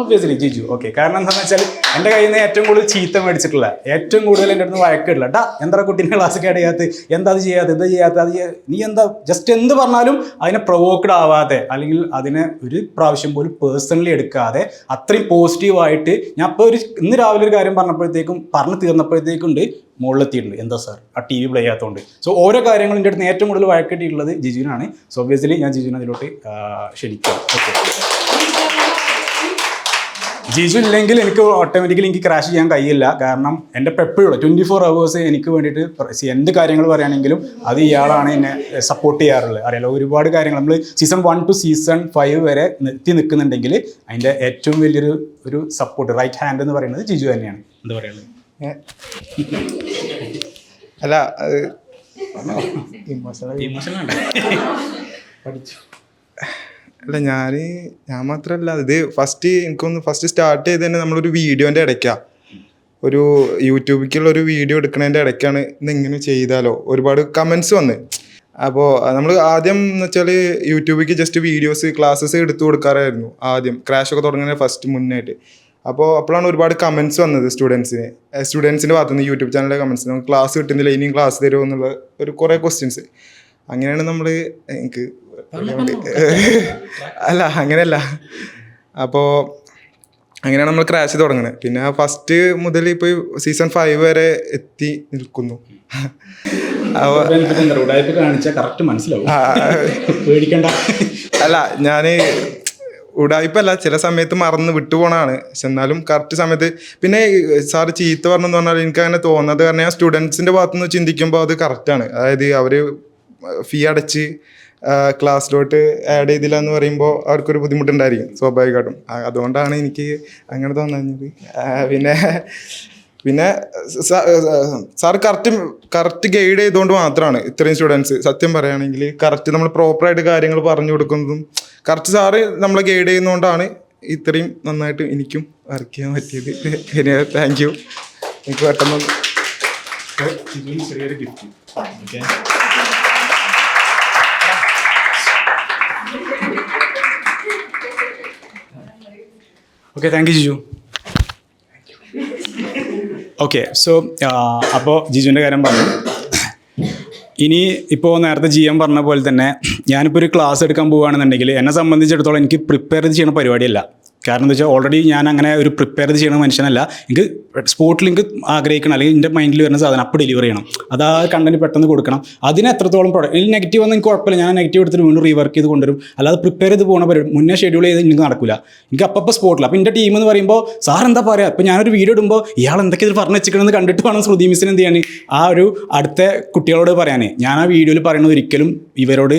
ഒബ്വിയസ്ലി ജിജു. ഓക്കെ കാരണം എന്താണെന്ന് വെച്ചാൽ എന്റെ കയ്യിൽ നിന്ന് ഏറ്റവും കൂടുതൽ ചീത്ത മേടിച്ചിട്ടുള്ള ഏറ്റവും കൂടുതൽ എന്റെ അടുത്ത് വഴക്കിട്ടില്ല ഡാ എന്താ കുട്ടീനെ ക്ലാസ് കേടയാത്ത എന്താ അത് ചെയ്യാത്ത? എന്താ ചെയ്യാത്ത? അത് നീ എന്താ ജസ്റ്റ് എന്ത് പറഞ്ഞാലും അതിനെ പ്രൊവോക്ഡ് ആവാതെ അല്ലെങ്കിൽ അതിനെ ഒരു പ്രാവശ്യം പോലും പേഴ്സണലി എടുക്കാതെ അത്രയും പോസിറ്റീവായിട്ട് ഞാൻ ഇപ്പോൾ ഒരു ഇന്ന് രാവിലെ ഒരു കാര്യം പറഞ്ഞപ്പോഴത്തേക്കും പറഞ്ഞു തീർന്നപ്പോഴത്തേക്കും ഉണ്ട് മുകളിലെത്തിയിട്ടുണ്ട് എന്താ സാർ ആ ടി വി പ്ലേ ചെയ്യാത്തതുകൊണ്ട് സോ ഓരോ കാര്യങ്ങളും എന്റെ അടുത്ത് ഏറ്റവും കൂടുതൽ വഴക്കിട്ടിട്ടുള്ളത് ജിജുവിനാണ്. സോ ഒബ്വിയസ്ലി ഞാൻ ജിജുവിനെ അതിലോട്ട് ക്ഷണിക്കാം. ഓക്കെ ജിജു ഇല്ലെങ്കിൽ എനിക്ക് ഓട്ടോമാറ്റിക്കലി എനിക്ക് ക്രാഷ് ചെയ്യാൻ കഴിയില്ല. കാരണം എന്റെ എപ്പോഴും ട്വന്റി ഫോർ അവേഴ്സ് എനിക്ക് വേണ്ടിയിട്ട് എന്ത് കാര്യങ്ങൾ പറയുകയാണെങ്കിലും അത് ഇയാളാണ് എന്നെ സപ്പോർട്ട് ചെയ്യാറുള്ളത്. അറിയാലോ ഒരുപാട് കാര്യങ്ങൾ. നമ്മൾ season one two season five വരെ നിർത്തി നിൽക്കുന്നുണ്ടെങ്കിൽ അതിന്റെ ഏറ്റവും വലിയൊരു ഒരു സപ്പോർട്ട് റൈറ്റ് ഹാൻഡ് എന്ന് പറയുന്നത് ജിജു തന്നെയാണ്. എന്താ പറയുന്നത്? അല്ല അത് ഇമോഷണൽ പഠിച്ചു. അല്ല ഞാൻ ഞാൻ മാത്രമല്ല ഇത് ഫസ്റ്റ് എനിക്കൊന്ന് ഫസ്റ്റ് സ്റ്റാർട്ട് ചെയ്ത് തന്നെ നമ്മളൊരു വീഡിയോന്റെ ഇടയ്ക്കാണ് ഒരു യൂട്യൂബിലേക്കുള്ള ഒരു വീഡിയോ എടുക്കുന്നതിന്റെ ഇടയ്ക്കാണ് ഇന്ന് ഇങ്ങനെ ചെയ്താലോ. ഒരുപാട് കമൻസ് വന്ന്. അപ്പോൾ നമ്മൾ ആദ്യം എന്ന് വെച്ചാൽ യൂട്യൂബിലേക്ക് ജസ്റ്റ് വീഡിയോസ് ക്ലാസ്സസ് എടുത്തു കൊടുക്കാറായിരുന്നു ആദ്യം. ക്രാഷ് ഒക്കെ തുടങ്ങുന്ന ഫസ്റ്റ് മുന്നായിട്ട്. അപ്പോൾ അപ്പോഴാണ് ഒരുപാട് കമൻസ് വന്നത് സ്റ്റുഡൻസിന് സ്റ്റുഡൻസിന്റെ ഭാഗത്തു നിന്ന് യൂട്യൂബ് ചാനലിലെ കമൻസ് നമുക്ക് ക്ലാസ് കിട്ടുന്നില്ല ഇനിയും ക്ലാസ് തരുമോ എന്നുള്ള ഒരു കുറേ ക്വസ്റ്റ്യൻസ് അങ്ങനെയാണ് നമ്മൾ എനിക്ക് അല്ല അങ്ങനെയല്ല. അപ്പോൾ അങ്ങനെയാണ് നമ്മൾ ക്രാഷ് തുടങ്ങുന്നത് പിന്നെ ഫസ്റ്റ് മുതൽ ഇപ്പോൾ സീസൺ ഫൈവ് വരെ എത്തി നിൽക്കുന്നു. അല്ല ഞാൻ ഉടായ്പല്ല ചില സമയത്ത് മറന്ന് വിട്ടുപോണാണ് പക്ഷെ എന്നാലും കറക്റ്റ് സമയത്ത് പിന്നെ സാറ് ചീത്ത പറഞ്ഞെന്ന് പറഞ്ഞാൽ എനിക്ക് അങ്ങനെ തോന്നുന്നത് കാരണം ഞാൻ സ്റ്റുഡൻസിന്റെ ഭാഗത്തുനിന്ന് ചിന്തിക്കുമ്പോൾ അത് കറക്റ്റാണ് അതായത് അവർ ഫീ അടച്ച് ക്ലാസ്സിലോട്ട് ആഡ് ചെയ്തില്ല എന്ന് പറയുമ്പോൾ അവർക്കൊരു ബുദ്ധിമുട്ടുണ്ടായിരിക്കും സ്വാഭാവികമായിട്ടും. അതുകൊണ്ടാണ് എനിക്ക് അങ്ങനെ തോന്നുന്നത് പിന്നെ പിന്നെ സാർ കറക്റ്റ് കറക്റ്റ് ഗൈഡ് ചെയ്തുകൊണ്ട് മാത്രമാണ് ഇത്രയും സ്റ്റുഡൻസ് സത്യം പറയുകയാണെങ്കിൽ കറക്റ്റ് നമ്മൾ പ്രോപ്പറായിട്ട് കാര്യങ്ങൾ പറഞ്ഞു കൊടുക്കുന്നതും കറക്റ്റ് സാറ് നമ്മളെ ഗൈഡ് ചെയ്യുന്നതുകൊണ്ടാണ് ഇത്രയും നന്നായിട്ട് എനിക്കും വർക്ക് ചെയ്യാൻ പറ്റിയത്. ഇനി താങ്ക് യു എനിക്ക് പെട്ടെന്ന് ചെറിയൊരു gift okay okay thank you Jiju okay so അപ്പോൾ ജിജുവിന്റെ കാര്യം പറഞ്ഞു. ഇനി ഇപ്പോൾ നേരത്തെ ജി എം പറഞ്ഞ പോലെ തന്നെ ഞാനിപ്പോൾ ഒരു ക്ലാസ് എടുക്കാൻ പോവുകയാണെന്നുണ്ടെങ്കിൽ എന്നെ സംബന്ധിച്ചിടത്തോളം എനിക്ക് പ്രിപ്പയർ ചെയ്യുന്ന പരിപാടിയല്ല. കാരണം എന്താ വെച്ചാൽ ഓൾറെഡി ഞാൻ അങ്ങനെ ഒരു പ്രിപ്പയർ ചെയ്യുന്ന മനുഷ്യനല്ല. എനിക്ക് സ്പോട്ടിൽ എനിക്ക് ആഗ്രഹിക്കണം അല്ലെങ്കിൽ എന്റെ മൈൻഡിൽ വരുന്ന സാധനം അപ്പോൾ ഡെലിവർ ചെയ്യണം. അത് ആ കണ്ടന്റ് പെട്ടെന്ന് കൊടുക്കണം. അതിന് എത്രത്തോളം പ്രൊഡക്റ്റ് ഇതിൽ നെഗറ്റീവ് ഒന്നും എനിക്ക് കുഴപ്പമില്ല. ഞാൻ നെഗറ്റീവ് എടുത്തിട്ട് വീണ്ടും റീവർക്ക് ചെയ്ത് കൊണ്ടുവരും. അല്ലാതെ പ്രിപ്പയർ ചെയ്ത് പോകുന്ന പരിപാടി മുന്നേ ഷെഡ്യൂൾ ചെയ്ത് എനിക്ക് നടക്കില്ല എനിക്ക് അപ്പോൾ സ്പോട്ടിൽ അപ്പോൾ എന്റെ ടീം എന്ന് പറയുമ്പോൾ സാർ എന്താ പറയുക ഇപ്പോൾ ഞാനൊരു വീഡിയോ ഇടുമ്പോൾ ഇയാൾ എന്തൊക്കെ ഇത് പറഞ്ഞു വെച്ചിരിക്കണമെന്ന് കണ്ടിട്ട് വേണം ശ്രുതി മിസ്സിന് എന്ത് ചെയ്യാൻ ആ ഒരു അടുത്ത കുട്ടികളോട് പറയാനേ. ഞാൻ ആ വീഡിയോയിൽ പറയുന്നത് ഒരിക്കലും ഇവരോട്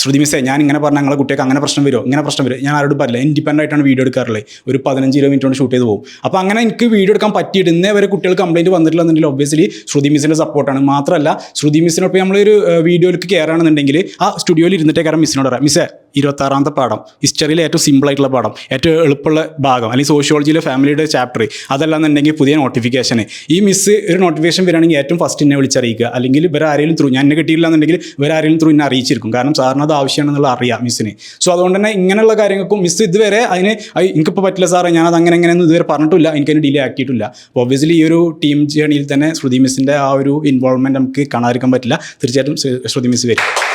ശ്രുതി മിസ്സേ ഞാൻ ഇങ്ങനെ പറഞ്ഞാൽ ഞങ്ങളെ കുട്ടികൾക്ക് അങ്ങനെ പ്രശ്നം വരുമോ? ഇങ്ങനെ പ്രശ്നം വരും ഞാൻ ആരോട് പറയില്ല. ഇൻഡിപെൻഡന്റ് ആയിട്ടാണ് വീഡിയോ എടുക്കാറുള്ളത് ഒരു പതിനഞ്ച് ഇരുപത് മിനിറ്റ് കൊണ്ട് ഷൂട്ട് ചെയ്ത് പോകും. അപ്പോൾ അങ്ങനെ എനിക്ക് വീഡിയോ എടുക്കാൻ പറ്റിയിട്ട് ഇന്നേ വരെ കുട്ടികൾ കംപ്ലൈന്റ് വന്നിട്ടില്ല എന്നുണ്ടെങ്കിൽ ഒബ്വിയസ്ലി ശ്രുതി മിസ്സിന്റെ സപ്പോർട്ടാണ് മാത്രമല്ല ശ്രുതി മിസ്സിനൊപ്പം നമ്മളൊരു വീഡിയോയിലേക്ക് കയറുകയാണെന്നുണ്ടെങ്കിൽ ആ സ്റ്റുഡിയോയിൽ ഇരുന്നിട്ടേ കാരണം മിസ്സിനോട് പറയാം. മിസ്സേ ഇരുപത്താറാമത്തെ പാഠം. ഹിസ്റ്ററിയിലെ ഏറ്റവും സിമ്പിൾ ആയിട്ടുള്ള പാഠം. ഏറ്റവും എളുപ്പമുള്ള ഭാഗം. അല്ലെങ്കിൽ സോഷ്യോളജിയിലെ ഫാമിലിയുടെ ചാപ്റ്റർ അതല്ലാന്നുണ്ടെങ്കിൽ പുതിയ നോട്ടിഫിക്കേഷൻ ഈ മിസ് ഒരു നോട്ടിഫിക്കേഷൻ വരികയാണെങ്കിൽ ഏറ്റവും ഫസ്റ്റ് എന്നെ വിളിച്ചറിയിക്കുക. അല്ലെങ്കിൽ ഇവരെ ആരെങ്കിലും ത്രൂ ഞാൻ എന്നെ കിട്ടിയില്ല എന്നുണ്ടെങ്കിൽ ആരെങ്കിലും ത്രൂ എന്നെ അറിയിച്ചിരിക്കും. കാരണം സാറിന് അത് ആവശ്യമാണെന്നുള്ള അറിയാം മിസ്സിന് സോ അതുകൊണ്ട് തന്നെ ഇങ്ങനെയുള്ള കാര്യങ്ങൾക്കും മിസ് ഇതുവരെ അതിന് "ഐ, എനിക്കിപ്പോൾ പറ്റില്ല സാറേ. ഞാൻ അങ്ങനെ എങ്ങനെയൊന്നും ഇതുവരെ പറഞ്ഞിട്ടില്ല. എനിക്കതിന് ഡിലേ ആക്കിയിട്ടില്ല. അപ്പോൾ ഒബ്വിയസ്ലി ഈ ഒരു ടീം ജേണിയിൽ തന്നെ ശ്രുതി മിസ്സിന്റെ ആ ഒരു ഇൻവോൾവ്മെന്റ് നമുക്ക് കാണാതിരിക്കാൻ പറ്റില്ല. തീർച്ചയായിട്ടും ശ്രുതി മിസ് വരും.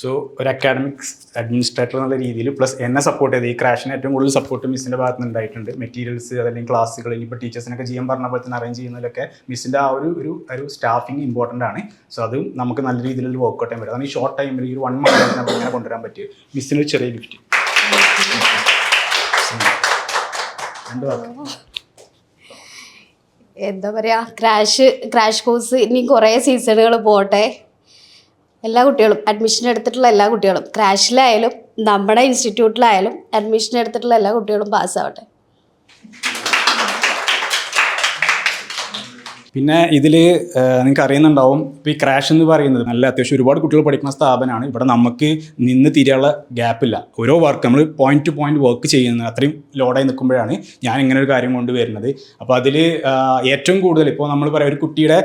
സോ ഒരു അക്കാഡമിക്സ് അഡ്മിനിസ്ട്രേറ്റർ എന്നുള്ള രീതിയിൽ പ്ലസ് എന്നെ സപ്പോർട്ട് ചെയ്ത്. ഈ ക്രാഷിന് ഏറ്റവും കൂടുതൽ സപ്പോർട്ട് മിസ്സിന്റെ ഭാഗത്ത് നിന്ന് ഉണ്ടായിട്ടുണ്ട്. മെറ്റീരിയൽസ് അതല്ലെങ്കിൽ ക്ലാസ്സുകൾ ഇനിയിപ്പോൾ ടീച്ചേഴ്സിനൊക്കെ ചെയ്യാൻ പറഞ്ഞ പോലെ തന്നെ അറേഞ്ച് ചെയ്യുന്നതിലൊക്കെ മിസ്സിന്റെ ആ ഒരു ഒരു ഒരു സ്റ്റാഫിങ് ഇമ്പോർട്ടന്റ് ആണ്. സോ അതും നമുക്ക് നല്ല രീതിയിൽ ഒരു വർക്കൗട്ട് ചെയ്യാൻ പറ്റും അതാണ് ഈ ഷോർട്ട് ടൈമിൽ ഈ ഒരു വൺ മന്ത് നമുക്ക് ഇങ്ങനെ കൊണ്ടുവരാൻ പറ്റും മിസ്സിന് ഒരു ചെറിയ ഗിഫ്റ്റ് രണ്ട് എന്താ പറയുക ക്രാഷ് ക്രാഷ് കോഴ്സ് ഇനി കുറേ സീസണുകൾ പോട്ടെ. എല്ലാ കുട്ടികളും അഡ്മിഷൻ എടുത്തിട്ടുള്ള എല്ലാ കുട്ടികളും ക്രാഷിലായാലും നമ്മുടെ ഇൻസ്റ്റിറ്റ്യൂട്ടിലായാലും അഡ്മിഷൻ എടുത്തിട്ടുള്ള എല്ലാ കുട്ടികളും പാസ്സാവട്ടെ പിന്നെ ഇതിൽ നിങ്ങൾക്ക് അറിയുന്നുണ്ടാവും ഇപ്പോൾ ഈ ക്രാഷ് എന്ന് പറയുന്നത് നല്ല അത്യാവശ്യം ഒരുപാട് കുട്ടികൾ പഠിക്കുന്ന സ്ഥാപനമാണ് ഇവിടെ നമുക്ക് നിന്ന് തിരിയാനുള്ള ഗ്യാപ്പില്ല ഓരോ വർക്ക് നമ്മൾ പോയിന്റ് ടു പോയിന്റ് വർക്ക് ചെയ്യുന്നത് അത്രയും ലോഡായി നിൽക്കുമ്പോഴാണ് ഞാൻ ഇങ്ങനെ ഒരു കാര്യം കൊണ്ടുവരുന്നത് അപ്പോൾ അതിൽ ഏറ്റവും കൂടുതൽ ഇപ്പോൾ നമ്മൾ പറയാം ഒരു കുട്ടിയുടെ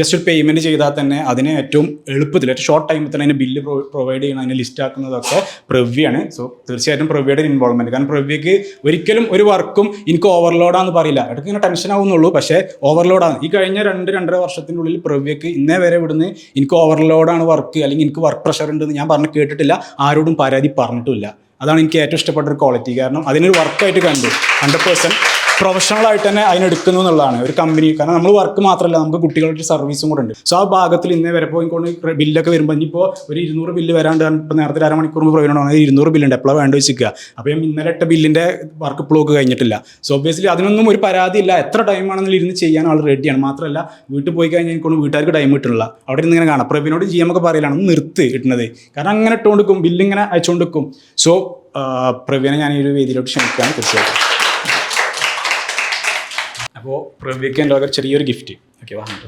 ജസ്റ്റ് ഒരു പേയ്മെന്റ് ചെയ്താൽ തന്നെ അതിനെ ഏറ്റവും എളുപ്പത്തിൽ ഏറ്റവും ഷോർട്ട് ടൈമിൽ തന്നെ അതിന് ബില്ല് പ്രൊവൈഡ് ചെയ്യണം അതിനെ ലിസ്റ്റ് ആക്കുന്നതൊക്കെ പ്രവ്യാണ് സോ തീർച്ചയായിട്ടും പ്രവ്യയുടെ ഇൻവോൾവ്മെന്റ് കാരണം പ്രവ്യക്ക് ഒരിക്കലും ഒരു വർക്കും എനിക്ക് ഓവർലോഡാന്ന് പറയില്ല. ഇടയ്ക്ക് ഇങ്ങനെ ടെൻഷൻ ആവുന്നുള്ളൂ. പക്ഷേ ഓവർലോഡാണ് ഈ കഴിഞ്ഞ രണ്ട് രണ്ടര വർഷത്തിനുള്ളിൽ പ്രവ്യക്ക് ഇന്നേ വരെ ഇവിടുന്ന് എനിക്ക് ഓവർലോഡാണ് വർക്ക് അല്ലെങ്കിൽ എനിക്ക് വർക്ക് പ്രഷർ ഉണ്ടെന്ന് ഞാൻ പറഞ്ഞ് കേട്ടിട്ടില്ല. ആരോടും പരാതി പറഞ്ഞിട്ടില്ല അതാണ് എനിക്ക് ഏറ്റവും ഇഷ്ടപ്പെട്ട ഒരു ക്വാളിറ്റി കാരണം അതിനൊരു വർക്കായിട്ട് കണ്ടു. ഹൺഡ്രഡ് പേഴ്സന്റ് പ്രൊഫഷണൽ ആയിട്ട് തന്നെ അതിനെടുക്കുന്നു എന്നുള്ളതാണ് ഒരു കമ്പനി കാരണം നമ്മൾ വർക്ക് മാത്രമല്ല നമുക്ക് കുട്ടികളുടെ സർവീസും കൂടെ ഉണ്ട്. സോ ആ ഭാഗത്തിൽ ഇന്നേ വരെ പോയി കൊണ്ട് ബില്ലൊക്കെ വരുമ്പോൾ ഇനിയിപ്പോൾ ഒരു ഇരുന്നൂറ് ബില്ല് വരാണ്ട് ഇപ്പോൾ നേരത്തെ അരമണിക്കൂർ മുമ്പ് പ്രയോജനമാണ് ഇരുന്നൂറ് ബില്ലുണ്ട് എപ്പോഴാണ് വേണ്ട വെച്ചിരിക്കുക അപ്പോൾ ഇന്നലെ ഇട്ട ബില്ലിന്റെ വർക്ക് പ്ലോക്ക് കഴിഞ്ഞിട്ടില്ല. സോ ഒബ്വിയസ്ലി അതിനൊന്നും ഒരു പരാതിയില്ല എത്ര ടൈമാണെന്നുള്ള ഇരുന്ന് ചെയ്യാൻ ആൾ റെഡിയാണ് മാത്രമല്ല വീട്ടിൽ പോയി കഴിഞ്ഞാൽ എനിക്കൊണ്ട് വീട്ടുകാർക്ക് ടൈം കിട്ടുന്നില്ല. അവിടെ നിന്ന് ഇങ്ങനെ കാണാം. പ്രവീനോട് ജി എം ഒക്കെ പറയലാണ് ഒന്ന് നിർത്ത് കിട്ടുന്നത് കാരണം അങ്ങനെ ഇട്ടുകൊണ്ടിരിക്കും ബില്ലിങ്ങനെ അയച്ചുകൊണ്ടിരിക്കും സോ പ്രവീനെ ഞാൻ ഈ ഒരു വേദിയിലോട്ട് ക്ഷണിക്കാൻ തീർച്ചയായിട്ടും. അപ്പോൾ പ്രവ്യക്ക് എന്റെ വക ചെറിയൊരു ഗിഫ്റ്റ് ഓക്കെ വാങ്ങിട്ട്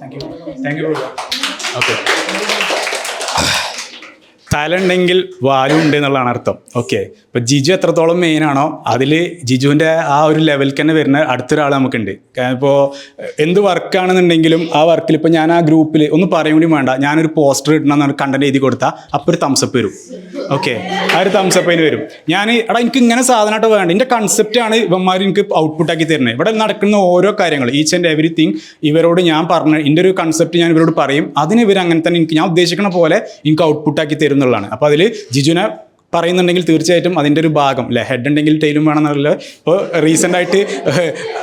thank you thank you okay തല ഉണ്ടെങ്കിൽ വാല്യൂ ഉണ്ട് എന്നുള്ളതാണ് അർത്ഥം. ഓക്കെ ഇപ്പം ജിജു എത്രത്തോളം മെയിൻ ആണോ അതിൽ ജിജുവിന്റെ ആ ഒരു ലെവലിൽ തന്നെ വരുന്ന അടുത്തൊരാൾ നമുക്കുണ്ട്. ഇപ്പോൾ എന്ത് വർക്കാണെന്നുണ്ടെങ്കിലും ആ വർക്കിൽ ഇപ്പോൾ ഞാൻ ആ ഗ്രൂപ്പിൽ ഒന്ന് പറയും കൂടി വേണ്ട. ഞാനൊരു പോസ്റ്റർ ഇടണം കണ്ടന്റ് എഴുതി കൊടുത്താൽ അപ്പോൾ ഒരു തംസപ്പ് വരും. ഓക്കെ ആ ഒരു തംസപ്പ് അതിന് വരും. ഞാൻ എടാ എനിക്ക് ഇങ്ങനെ സാധനമായിട്ട് വേണ്ട? എന്റെ കൺസെപ്റ്റാണ് ഇവന്മാർ എനിക്ക് ഔട്ട്പുട്ട് ആക്കി തരുന്നത്. ഇവിടെ നടക്കുന്ന ഓരോ കാര്യങ്ങൾ ഈച്ച് ആൻഡ് എവറിത്തിങ് ഇവരോട് ഞാൻ പറഞ്ഞ എന്റെ ഒരു കൺസെപ്റ്റ് ഞാൻ ഇവരോട് പറയും. അതിന് ഇവർ അങ്ങനെ തന്നെ എനിക്ക് ഞാൻ ഉദ്ദേശിക്കുന്ന പോലെ എനിക്ക് ഔട്ട്പുട്ട് ആക്കി തരും അപ്പോൾ അതിൽ ജിജുനെ പറയുന്നുണ്ടെങ്കിൽ തീർച്ചയായിട്ടും അതിന്റെ ഒരു ഭാഗം അല്ലെ? ഹെഡ് ഉണ്ടെങ്കിൽ ടൈലും വേണമെന്നുള്ള ഇപ്പോൾ റീസെന്റ് ആയിട്ട്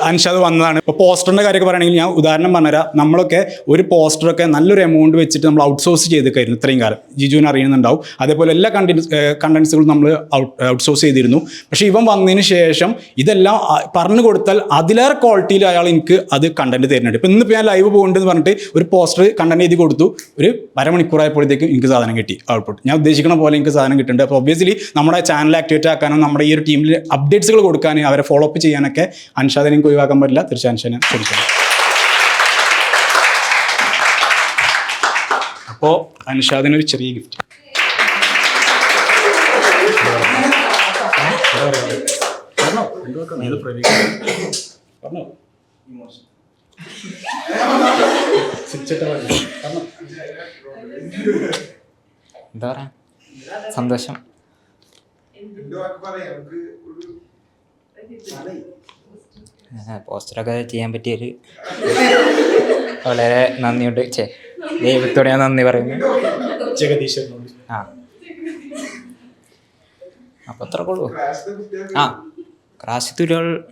അൻഷാദ് വന്നതാണ്. ഇപ്പോൾ പോസ്റ്ററിന്റെ കാര്യമൊക്കെ പറയുകയാണെങ്കിൽ ഞാൻ ഉദാഹരണം പറഞ്ഞുതരാം. നമ്മളൊക്കെ ഒരു പോസ്റ്ററൊക്കെ നല്ലൊരു എമൗണ്ട് വെച്ചിട്ട് നമ്മൾ ഔട്ട്സോഴ്സ് ചെയ്തിരിക്കായിരുന്നു ഇത്രയും കാലം. ജിജുവിന് അറിയുന്നുണ്ടാവും. അതേപോലെ എല്ലാ കണ്ടൻസ് കണ്ടൻസുകളും നമ്മൾ ഔട്ട് ഔട്ട്സോഴ്സ് ചെയ്തിരുന്നു. പക്ഷേ ഇവൻ വന്നതിന് ശേഷം ഇതെല്ലാം പറഞ്ഞു കൊടുത്താൽ അതിലേറെ ക്വാളിറ്റിയിൽ അയാൾ എനിക്ക് അത് കണ്ടന്റ് തരുന്നുണ്ട്. ഇപ്പം ഇന്നിപ്പോൾ ഞാൻ ലൈവ് പോകുന്നുണ്ടെന്ന് പറഞ്ഞിട്ട് ഒരു പോസ്റ്റർ കണ്ടന്റ് ചെയ്ത് കൊടുത്തു. ഒരു അരമണിക്കൂറായപ്പോഴത്തേക്കും എനിക്ക് സാധനം കിട്ടി ഔട്ട്പുട്ട് ഞാൻ ഉദ്ദേശിക്കുന്ന പോലെ എനിക്ക് സാധനം കിട്ടുന്നുണ്ട്. അപ്പോൾ ഒബ്വിയസ്ലി നമ്മുടെ ചാനൽ ആക്ടിവേറ്റ് ആക്കാനും നമ്മുടെ ഈ ഒരു ടീമിൽ അപ്ഡേറ്റ്സുകൾ കൊടുക്കാനും അവരെ ഫോളോ അപ്പ് ചെയ്യാനൊക്കെ അൻഷാദിനെ എനിക്ക് ഒഴിവാക്കാൻ പറ്റില്ല. തീർച്ചയായും ക്ഷണിക്കണം അപ്പോൾ അൻഷാദിന് ഒരു ചെറിയ ഗിഫ്റ്റ് എന്താ പറയാ? സന്തോഷം. ആ, പോസ്റ്ററൊക്കെ ചെയ്യാൻ പറ്റിയൊരു വളരെ നന്ദിയുണ്ട്. ചേ ദൈവത്തോടെ ഞാൻ നന്ദി പറയുന്നു. ജഗദീശ്വരനോട്. ആ. അപ്പോൾ അത്ര ഉള്ളൂ. ആ ക്രാശ് തുരുകൾ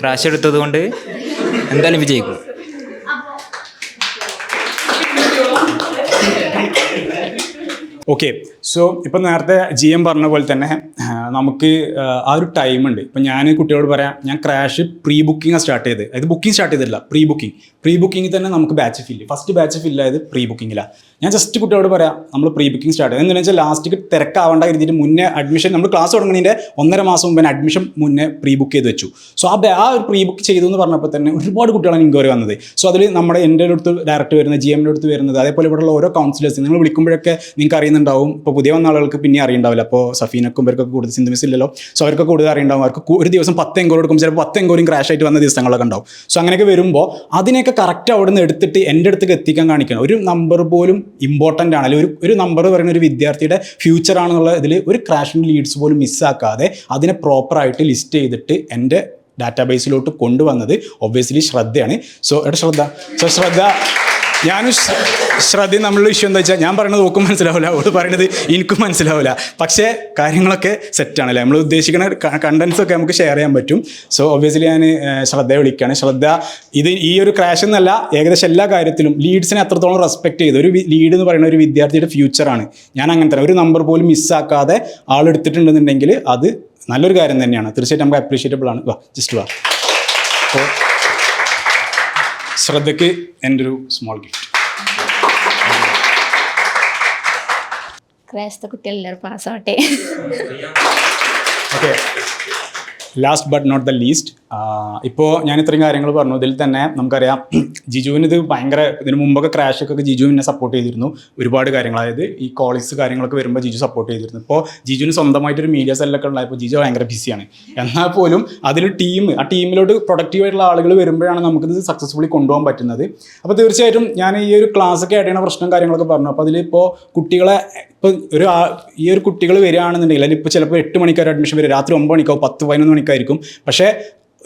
ക്രാശ് എടുത്തത് കൊണ്ട് എന്തായാലും വിജയിക്കും. ഓക്കെ സോ ഇപ്പം നേരത്തെ ജി എം പറഞ്ഞ പോലെ തന്നെ നമുക്ക് ആ, ഒരു ടൈം ഉണ്ട്. ഇപ്പം ഞാൻ കുട്ടിയോട് പറയാം ഞാൻ ക്രാഷ് പ്രീ ബുക്കിംഗ് സ്റ്റാർട്ട് ചെയ്ത് അതായത് ബുക്കിംഗ് സ്റ്റാർട്ട് ചെയ്തില്ല പ്രീ ബുക്കിംഗ് പ്രീ ബുക്കിംഗ് തന്നെ നമുക്ക് batch fill first batch fill ആയത് പ്രീ ബുക്കിങ്ങിലാണ് ഞാൻ ജസ്റ്റ് കുട്ടിയോട് പറയാം നമ്മൾ പ്രീ ബുക്കിംഗ് സ്റ്റാർട്ട് ചെയ്ത് എന്താണെന്ന് വെച്ചാൽ ലാസ്റ്റ് തിരക്കാവേണ്ട കരുതിയിട്ട് മുന്നേ അഡ്മിഷൻ നമ്മൾ ക്ലാസ് തുടങ്ങുന്നതിന്റെ ഒന്നര മാസം മുമ്പേ അഡ്മിഷൻ മുന്നേ പ്രീ ബുക്ക് ചെയ്ത് വെച്ചു. സോ ആ ആ ഒരു പ്രീ ബുക്ക് ചെയ്തു എന്ന് പറഞ്ഞപ്പോൾ തന്നെ ഒരുപാട് കുട്ടികളാണ് ഇൻക്വയറി വന്നത്. സോ അതിൽ നമ്മുടെ എന്റെ അടുത്ത് ഡയറക്റ്റ് വരുന്നത് ജി എമ്മിന്റെ അടുത്ത് വരുന്നത് അതേപോലെ ഇവിടെയുള്ള ഓരോ കൗൺസിലേഴ്സ് നിങ്ങൾ വിളിക്കുമ്പോഴൊക്കെ നിങ്ങൾക്ക് അറിയുന്നുണ്ടാവും. ഇപ്പോൾ പുതിയ വന്ന ആളുകൾക്ക് പിന്നെ അറിയുണ്ടാവില്ല അപ്പോൾ സഫീനക്കും ഇവർക്കൊക്കെ കൂടുതൽ സിന്ധു മിസ് ഇല്ലല്ലോ. സോ അവർക്ക് കൂടുതൽ അറിയുണ്ടാവും അവർക്ക് ഒരു ദിവസം പത്ത് എങ്കോ എടുക്കും. ചിലപ്പോൾ പത്ത് എങ്കോലും ക്രാഷ് ആയിട്ട് വന്ന ദിവസങ്ങളൊക്കെ ഉണ്ടാവും. സോ അങ്ങനെയൊക്കെ വരുമ്പോൾ അതിനെയൊക്കെ കറക്റ്റ് അവിടെ നിന്ന് എടുത്തിട്ട് എന്റെ അടുത്തേക്ക് എത്തിക്കാൻ കാണിക്കണം. ഒരു നമ്പർ പോലും ഇമ്പോർട്ടന്റ് ആണ്. അല്ലെങ്കിൽ ഒരു ഒരു നമ്പർ പറയുന്ന ഒരു വിദ്യാർത്ഥിയുടെ ഫ്യൂച്ചർ ആണെന്നുള്ള ഇതിൽ ഒരു ക്രാഷിന്റെ ലീഡ്സ് പോലും മിസ്സാക്കാതെ അതിനെ പ്രോപ്പറായിട്ട് ലിസ്റ്റ് ചെയ്തിട്ട് എന്റെ ഡാറ്റാബേസിലോട്ട് കൊണ്ടുവന്നത് ഒബ്വിയസ്ലി ശ്രദ്ധയാണ്. സോ എടാ ശ്രദ്ധ. സോ ശ്രദ്ധ. ഞാനും ശ്ര- ശ്രദ്ധ നമ്മളുടെ ഇഷ്യൂ എന്താ വെച്ചാൽ ഞാൻ പറയുന്നത് ഓക്കും മനസ്സിലാവില്ല അവൾ പറയുന്നത് എനിക്കും മനസ്സിലാവില്ല പക്ഷേ കാര്യങ്ങളൊക്കെ സെറ്റാണ് അല്ലേ നമ്മൾ ഉദ്ദേശിക്കുന്ന കണ്ടൻസ് ഒക്കെ നമുക്ക് ഷെയർ ചെയ്യാൻ പറ്റും. സോ ഒബ്വിയസ്ലി ഞാൻ ശ്രദ്ധയെ വിളിക്കുകയാണ് ശ്രദ്ധ ഇത് ഈ ഒരു ക്രാഷ് എന്നല്ല ഏകദേശം എല്ലാ കാര്യത്തിലും ലീഡ്സിനെ അത്രത്തോളം റെസ്പെക്ട് ചെയ്ത് ഒരു ലീഡ് എന്ന് പറയുന്ന ഒരു വിദ്യാർത്ഥിയുടെ ഫ്യൂച്ചറാണ് ഞാൻ അങ്ങനെ തന്നെ ഒരു നമ്പർ പോലും മിസ്സാക്കാതെ ആളെടുത്തിട്ടുണ്ടെന്നുണ്ടെങ്കിൽ അത് നല്ലൊരു കാര്യം തന്നെയാണ്. തീർച്ചയായിട്ടും നമുക്ക് അപ്രീഷിയേറ്റബിൾ ആണ്. വാ ജസ്റ്റ് വാ. അപ്പോൾ ശ്രദ്ധയ്ക്ക് എന്റെ ഒരു സ്മോൾ ഗിഫ്റ്റ് ക്രാഷത്തെ കുട്ടികളെല്ലാവരും പാസ്സാവട്ടെ last but not the least ഇപ്പോൾ ഞാൻ ഇത്രയും കാര്യങ്ങൾ പറഞ്ഞു. ഇതിൽ തന്നെ നമുക്കറിയാം ജിജുവിന് ഇത് ഭയങ്കര ഇതിന് മുമ്പൊക്കെ ക്രാഷ് ഒക്കെ ജിജു എന്നെ സപ്പോർട്ട് ചെയ്തിരുന്നു. ഒരുപാട് കാര്യങ്ങൾ. അതായത് ഈ കോളേജ് കാര്യങ്ങളൊക്കെ വരുമ്പോൾ ജിജു സപ്പോർട്ട് ചെയ്തിരുന്നു. ഇപ്പോൾ ജിജുവിന് സ്വന്തമായിട്ട് ഒരു മീഡിയ സെല്ലൊക്കെ ഉണ്ടായപ്പോൾ ജിജു ഭയങ്കര ബിസിയാണ് എന്നാൽ പോലും അതിൽ ടീം ആ ടീമിലോട്ട് പ്രൊഡക്റ്റീവായിട്ടുള്ള ആളുകൾ വരുമ്പോഴാണ് നമുക്കിത് സക്സസ്ഫുള്ളി കൊണ്ടുപോകാൻ പറ്റുന്നത്. അപ്പോൾ തീർച്ചയായിട്ടും ഞാൻ ഈ ഒരു ക്ലാസ് ഒക്കെ ആയിട്ടാണ് പ്രശ്നം കാര്യങ്ങളൊക്കെ പറഞ്ഞു. അപ്പോൾ അതിലിപ്പോൾ കുട്ടികളെ ഇപ്പോൾ ഒരു ഈ ഒരു കുട്ടികൾ വരികയാണെന്നുണ്ടെങ്കിൽ അല്ലെങ്കിൽ ഇപ്പോൾ ചിലപ്പോൾ എട്ട് മണിക്കാർ അഡ്മിഷൻ വരും. രാത്രി ഒമ്പത് മണിക്കാവും പത്ത് പതിനൊന്ന് മണിക്കായിരിക്കും പക്ഷേ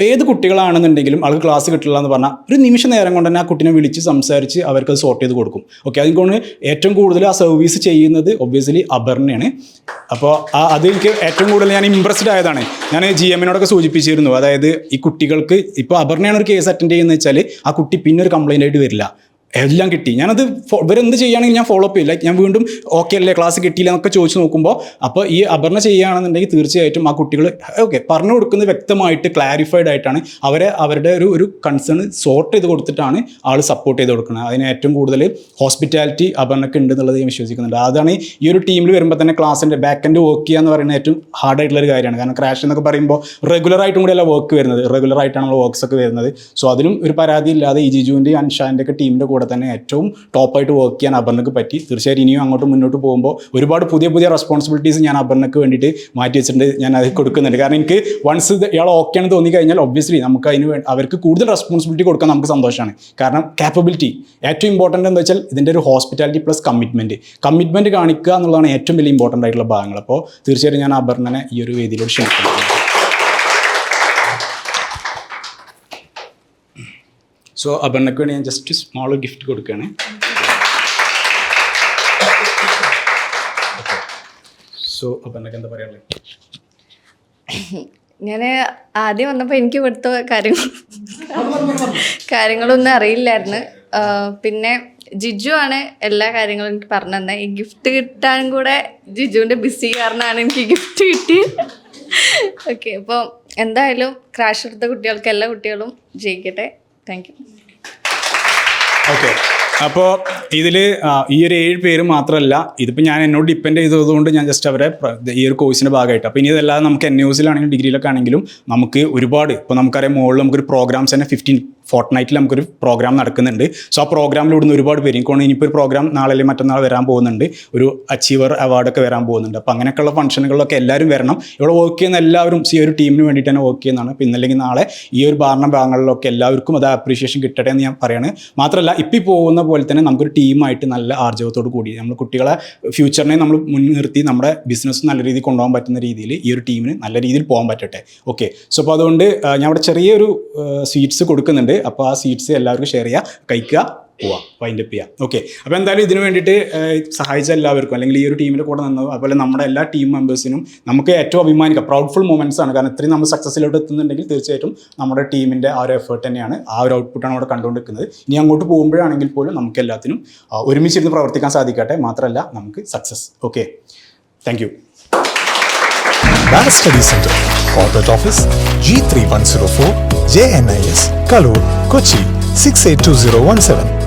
ഏത് കുട്ടികളാണെന്നുണ്ടെങ്കിലും ആൾക്ക് ക്ലാസ് കിട്ടില്ല എന്ന് പറഞ്ഞാൽ ഒരു നിമിഷ നേരം കൊണ്ട് തന്നെ ആ കുട്ടിനെ വിളിച്ച് സംസാരിച്ച് അവർക്ക് അത് സോർട്ട് ചെയ്ത് കൊടുക്കും. ഓക്കെ അതുകൊണ്ട് ഏറ്റവും കൂടുതൽ ആ സർവീസ് ചെയ്യുന്നത് ഒബ്വിയസ്ലി അബർണയാണ് അപ്പോൾ ആ അത് എനിക്ക് ഏറ്റവും കൂടുതൽ ഞാൻ ഇമ്പ്രസ്ഡ് ആയതാണ്. ഞാൻ ജി എമ്മിനോടൊക്കെ സൂചിപ്പിച്ചിരുന്നു. അതായത് ഈ കുട്ടികൾക്ക് ഇപ്പോൾ അബർണയാണ് ഒരു കേസ് അറ്റൻഡ് ചെയ്യുന്നത് വെച്ചാൽ ആ കുട്ടി പിന്നെ ഒരു കംപ്ലൈന്റ് ആയിട്ട് വരില്ല. എല്ലാം കിട്ടി. ഞാനത് ഇവരെന്ത് ചെയ്യുകയാണെങ്കിൽ ഞാൻ ഫോളോ അപ്പ് ചെയ്യില്ല ഞാൻ വീണ്ടും ഓക്കെ അല്ലേ ക്ലാസ് കിട്ടിയില്ല എന്നൊക്കെ ചോദിച്ചു നോക്കുമ്പോൾ അപ്പോൾ ഈ അപർണ ചെയ്യുകയാണെന്നുണ്ടെങ്കിൽ തീർച്ചയായിട്ടും ആ കുട്ടികൾ ഓക്കെ പറഞ്ഞു കൊടുക്കുന്നത് വ്യക്തമായിട്ട് ക്ലാരിഫൈഡ് ആയിട്ടാണ്. അവരെ അവരുടെ ഒരു ഒരു കൺസേൺ സോർട്ട് ചെയ്ത് കൊടുത്തിട്ടാണ് ആൾ സപ്പോർട്ട് ചെയ്ത് കൊടുക്കുന്നത്. അതിന് ഏറ്റവും കൂടുതൽ ഹോസ്പിറ്റാലിറ്റി അപർണക്ക് ഉണ്ട് എന്നുള്ളത് ഞാൻ വിശ്വസിക്കുന്നുണ്ട്. അതാണ് ഈ ഒരു ടീമിൽ വരുമ്പോൾ തന്നെ ക്ലാസ്സിന്റെ ബാക്ക് എൻഡ് വർക്ക് ചെയ്യുക എന്ന് പറയുന്നത് ഏറ്റവും ഹാർഡ് ആയിട്ടുള്ള ഒരു കാര്യമാണ്. കാരണം ക്രാഷ് എന്നൊക്കെ പറയുമ്പോൾ റെഗുലർ ആയിട്ടും കൂടി അല്ല വർക്ക് വരുന്നത്? റെഗുലർ ആയിട്ടാണ് വർക്ക്സ് ഒക്കെ വരുന്നത്. സോ അതിലും ഒരു പരാതി ഇല്ലാതെ ഈ ജിജുവിന്റെ അൻഷാന്റെ ഒക്കെ ടീമിന്റെ കൂടെ തന്നെ ഏറ്റവും ടോപ്പായിട്ട് വർക്ക് ചെയ്യാൻ അപർണക്ക് പറ്റി. തീർച്ചയായും ഇനിയും അങ്ങോട്ട് മുന്നോട്ട് പോകുമ്പോൾ ഒരുപാട് പുതിയ പുതിയ റെസ്പോൺസിബിലിറ്റീസ് ഞാൻ അപർണക്ക് വേണ്ടിയിട്ട് മാറ്റി വെച്ചിട്ടുണ്ട്. ഞാൻ അത് കൊടുക്കുന്നുണ്ട്. കാരണം എനിക്ക് വൺസ് ഇയാൾ ഓക്കെ ആണെന്ന് തോന്നി കഴിഞ്ഞാൽ ഒബ്വിയസ്ലി നമുക്ക് അതിന് അവർക്ക് കൂടുതൽ റെസ്പോൺസിബിലിറ്റി കൊടുക്കാൻ നമുക്ക് സന്തോഷമാണ് കാരണം കാപ്പബിലിറ്റി ഏറ്റവും ഇമ്പോർട്ടന്റ് എന്ന് വെച്ചാൽ ഇതിന്റെ ഒരു ഹോസ്പിറ്റാലിറ്റി പ്ലസ് കമ്മിറ്റ്മെന്റ് കമ്മിറ്റ്മെന്റ് കാണിക്കുക എന്നുള്ളതാണ് ഏറ്റവും വലിയ ഇമ്പോർട്ടന്റ് ആയിട്ടുള്ള ഭാഗങ്ങൾ. അപ്പോൾ തീർച്ചയായിട്ടും ഞാൻ അപർണനെ ഈ ഒരു വേദിയിലൂടെ ക്ഷണിക്കുന്നു. സോ അപർണയ്ക്ക് വേണ്ടി ഞാൻ ജസ്റ്റ് സ്മോൾ ഗിഫ്റ്റ് കൊടുക്കുകയാണ്. സോ അപർണയ്ക്ക് എന്താ പറയാനുള്ളത്? ഞാൻ ആദ്യം വന്നപ്പോൾ എനിക്ക് ഇവിടുത്തെ കാര്യങ്ങൾ കാര്യങ്ങളൊന്നും അറിയില്ലായിരുന്നു. പിന്നെ ജിജു ആണ് എല്ലാ കാര്യങ്ങളും എനിക്ക് പറഞ്ഞു തന്നെ ഈ ഗിഫ്റ്റ് കിട്ടാൻ കൂടെ ജിജുവിന്റെ ബിസി കാരണമാണ് എനിക്ക് ഗിഫ്റ്റ് കിട്ടിയത് ഓക്കെ അപ്പോൾ എന്തായാലും ക്രാഷ് എടുത്ത കുട്ടികൾക്ക് എല്ലാ കുട്ടികളും ജയിക്കട്ടെ. താങ്ക് യു ഓക്കെ അപ്പോൾ ഇതിൽ ഈ ഒരു ഏഴ് പേര് മാത്രമല്ല ഇതിപ്പോൾ ഞാൻ എന്നോട് ഡിപ്പെൻഡ് ചെയ്തതുകൊണ്ട് ഞാൻ ജസ്റ്റ് അവരെ ഈ ഒരു കോഴ്സിന്റെ ഭാഗമായിട്ട്. അപ്പോൾ ഇനി ഇതല്ലാതെ നമുക്ക് എൻ യൂസിലാണെങ്കിലും ഡിഗ്രിയിലൊക്കെ ആണെങ്കിലും നമുക്ക് ഒരുപാട് ഇപ്പോൾ നമുക്കറിയാം മുകളിൽ നമുക്കൊരു പ്രോഗ്രാംസ് തന്നെ ഫിഫ്റ്റീൻ ഫോർട്ട് നൈറ്റിൽ നമുക്കൊരു പ്രോഗ്രാം നടക്കുന്നുണ്ട്. സോ ആ പ്രോഗ്രാമിൽ ഇവിടുന്ന് ഒരുപാട് പേര് എനിക്ക് തോന്നുന്നു ഇനിയിപ്പോൾ ഒരു പ്രോഗ്രാം നാളെ അല്ലെങ്കിൽ മറ്റന്നാൾ വരാൻ പോകുന്നുണ്ട്. ഒരു അച്ചീവർ അവാർഡൊക്കെ വരാൻ പോകുന്നുണ്ട്. അപ്പോൾ അങ്ങനെയൊക്കെയുള്ള ഫംഗ്ഷനുകളിലൊക്കെ എല്ലാവരും വരണം. ഇവിടെ വർക്ക് ചെയ്യുന്ന എല്ലാവരും ഈ ഒരു ടീമിന് വേണ്ടിയിട്ട് തന്നെ വർക്ക് ചെയ്യുന്നതാണ്. അപ്പോൾ ഇന്നല്ലെങ്കിൽ നാളെ ഈ ഒരു ഭാരണ ഭാഗങ്ങളിലൊക്കെ എല്ലാവർക്കും അത് അപ്രീഷിയേഷൻ കിട്ടട്ടെ എന്ന് ഞാൻ പറയുകയാണ് മാത്രമല്ല ഇപ്പം ഈ പോകുന്ന പോലെ തന്നെ നമുക്കൊരു ടീമായിട്ട് നല്ല ആർജവത്തോട് കൂടി നമ്മൾ കുട്ടികളെ ഫ്യൂച്ചറിനെ നമ്മൾ മുൻനിർത്തി നമ്മുടെ ബിസിനസ് നല്ല രീതിയിൽ കൊണ്ടുപോകാൻ പറ്റുന്ന രീതിയിൽ ഈ ഒരു ടീമിന് നല്ല രീതിയിൽ പോകാൻ പറ്റട്ടെ. ഓക്കെ സോ അപ്പോൾ അതുകൊണ്ട് ഞാൻ ഇവിടെ ചെറിയൊരു സ്വീറ്റ്സ് കൊടുക്കുന്നുണ്ട്. അപ്പോൾ ആ സ്വീറ്റ്സ് എല്ലാവർക്കും ഷെയർ ചെയ്യുക കഴിക്കുക. പോവാം വൈൻഡപ്പ് ചെയ്യാം. ഓക്കെ അപ്പോൾ എന്തായാലും ഇതിനു വേണ്ടിയിട്ട് സഹായിച്ച എല്ലാവർക്കും അല്ലെങ്കിൽ ഈ ഒരു ടീമിന്റെ കൂടെ നിന്നത് അതുപോലെ നമ്മുടെ എല്ലാ ടീം മെമ്പേഴ്സിനും നമുക്ക് ഏറ്റവും അഭിമാനിക്കാം പ്രൗഡ്ഫുൾ മൊമെന്റ്സ് ആണ്. കാരണം ഇത്രയും നമ്മൾ സക്സസ്സിലോട്ട് എത്തുന്നുണ്ടെങ്കിൽ തീർച്ചയായിട്ടും നമ്മുടെ ടീമിന്റെ ആ ഒരു എഫേർട്ട് തന്നെയാണ് ആ ഒരു ഔട്ട്പുട്ടാണ് അവിടെ കണ്ടുകൊണ്ടിരിക്കുന്നത്. ഇനി അങ്ങോട്ട് പോകുമ്പോഴാണെങ്കിൽ പോലും നമുക്ക് എല്ലാത്തിനും ഒരുമിച്ചിരുന്ന് പ്രവർത്തിക്കാൻ സാധിക്കട്ടെ. മാത്രമല്ല നമുക്ക് success okay thank you Dana Study Center, Corporate Office, G3104, JNIS, zero one 682017.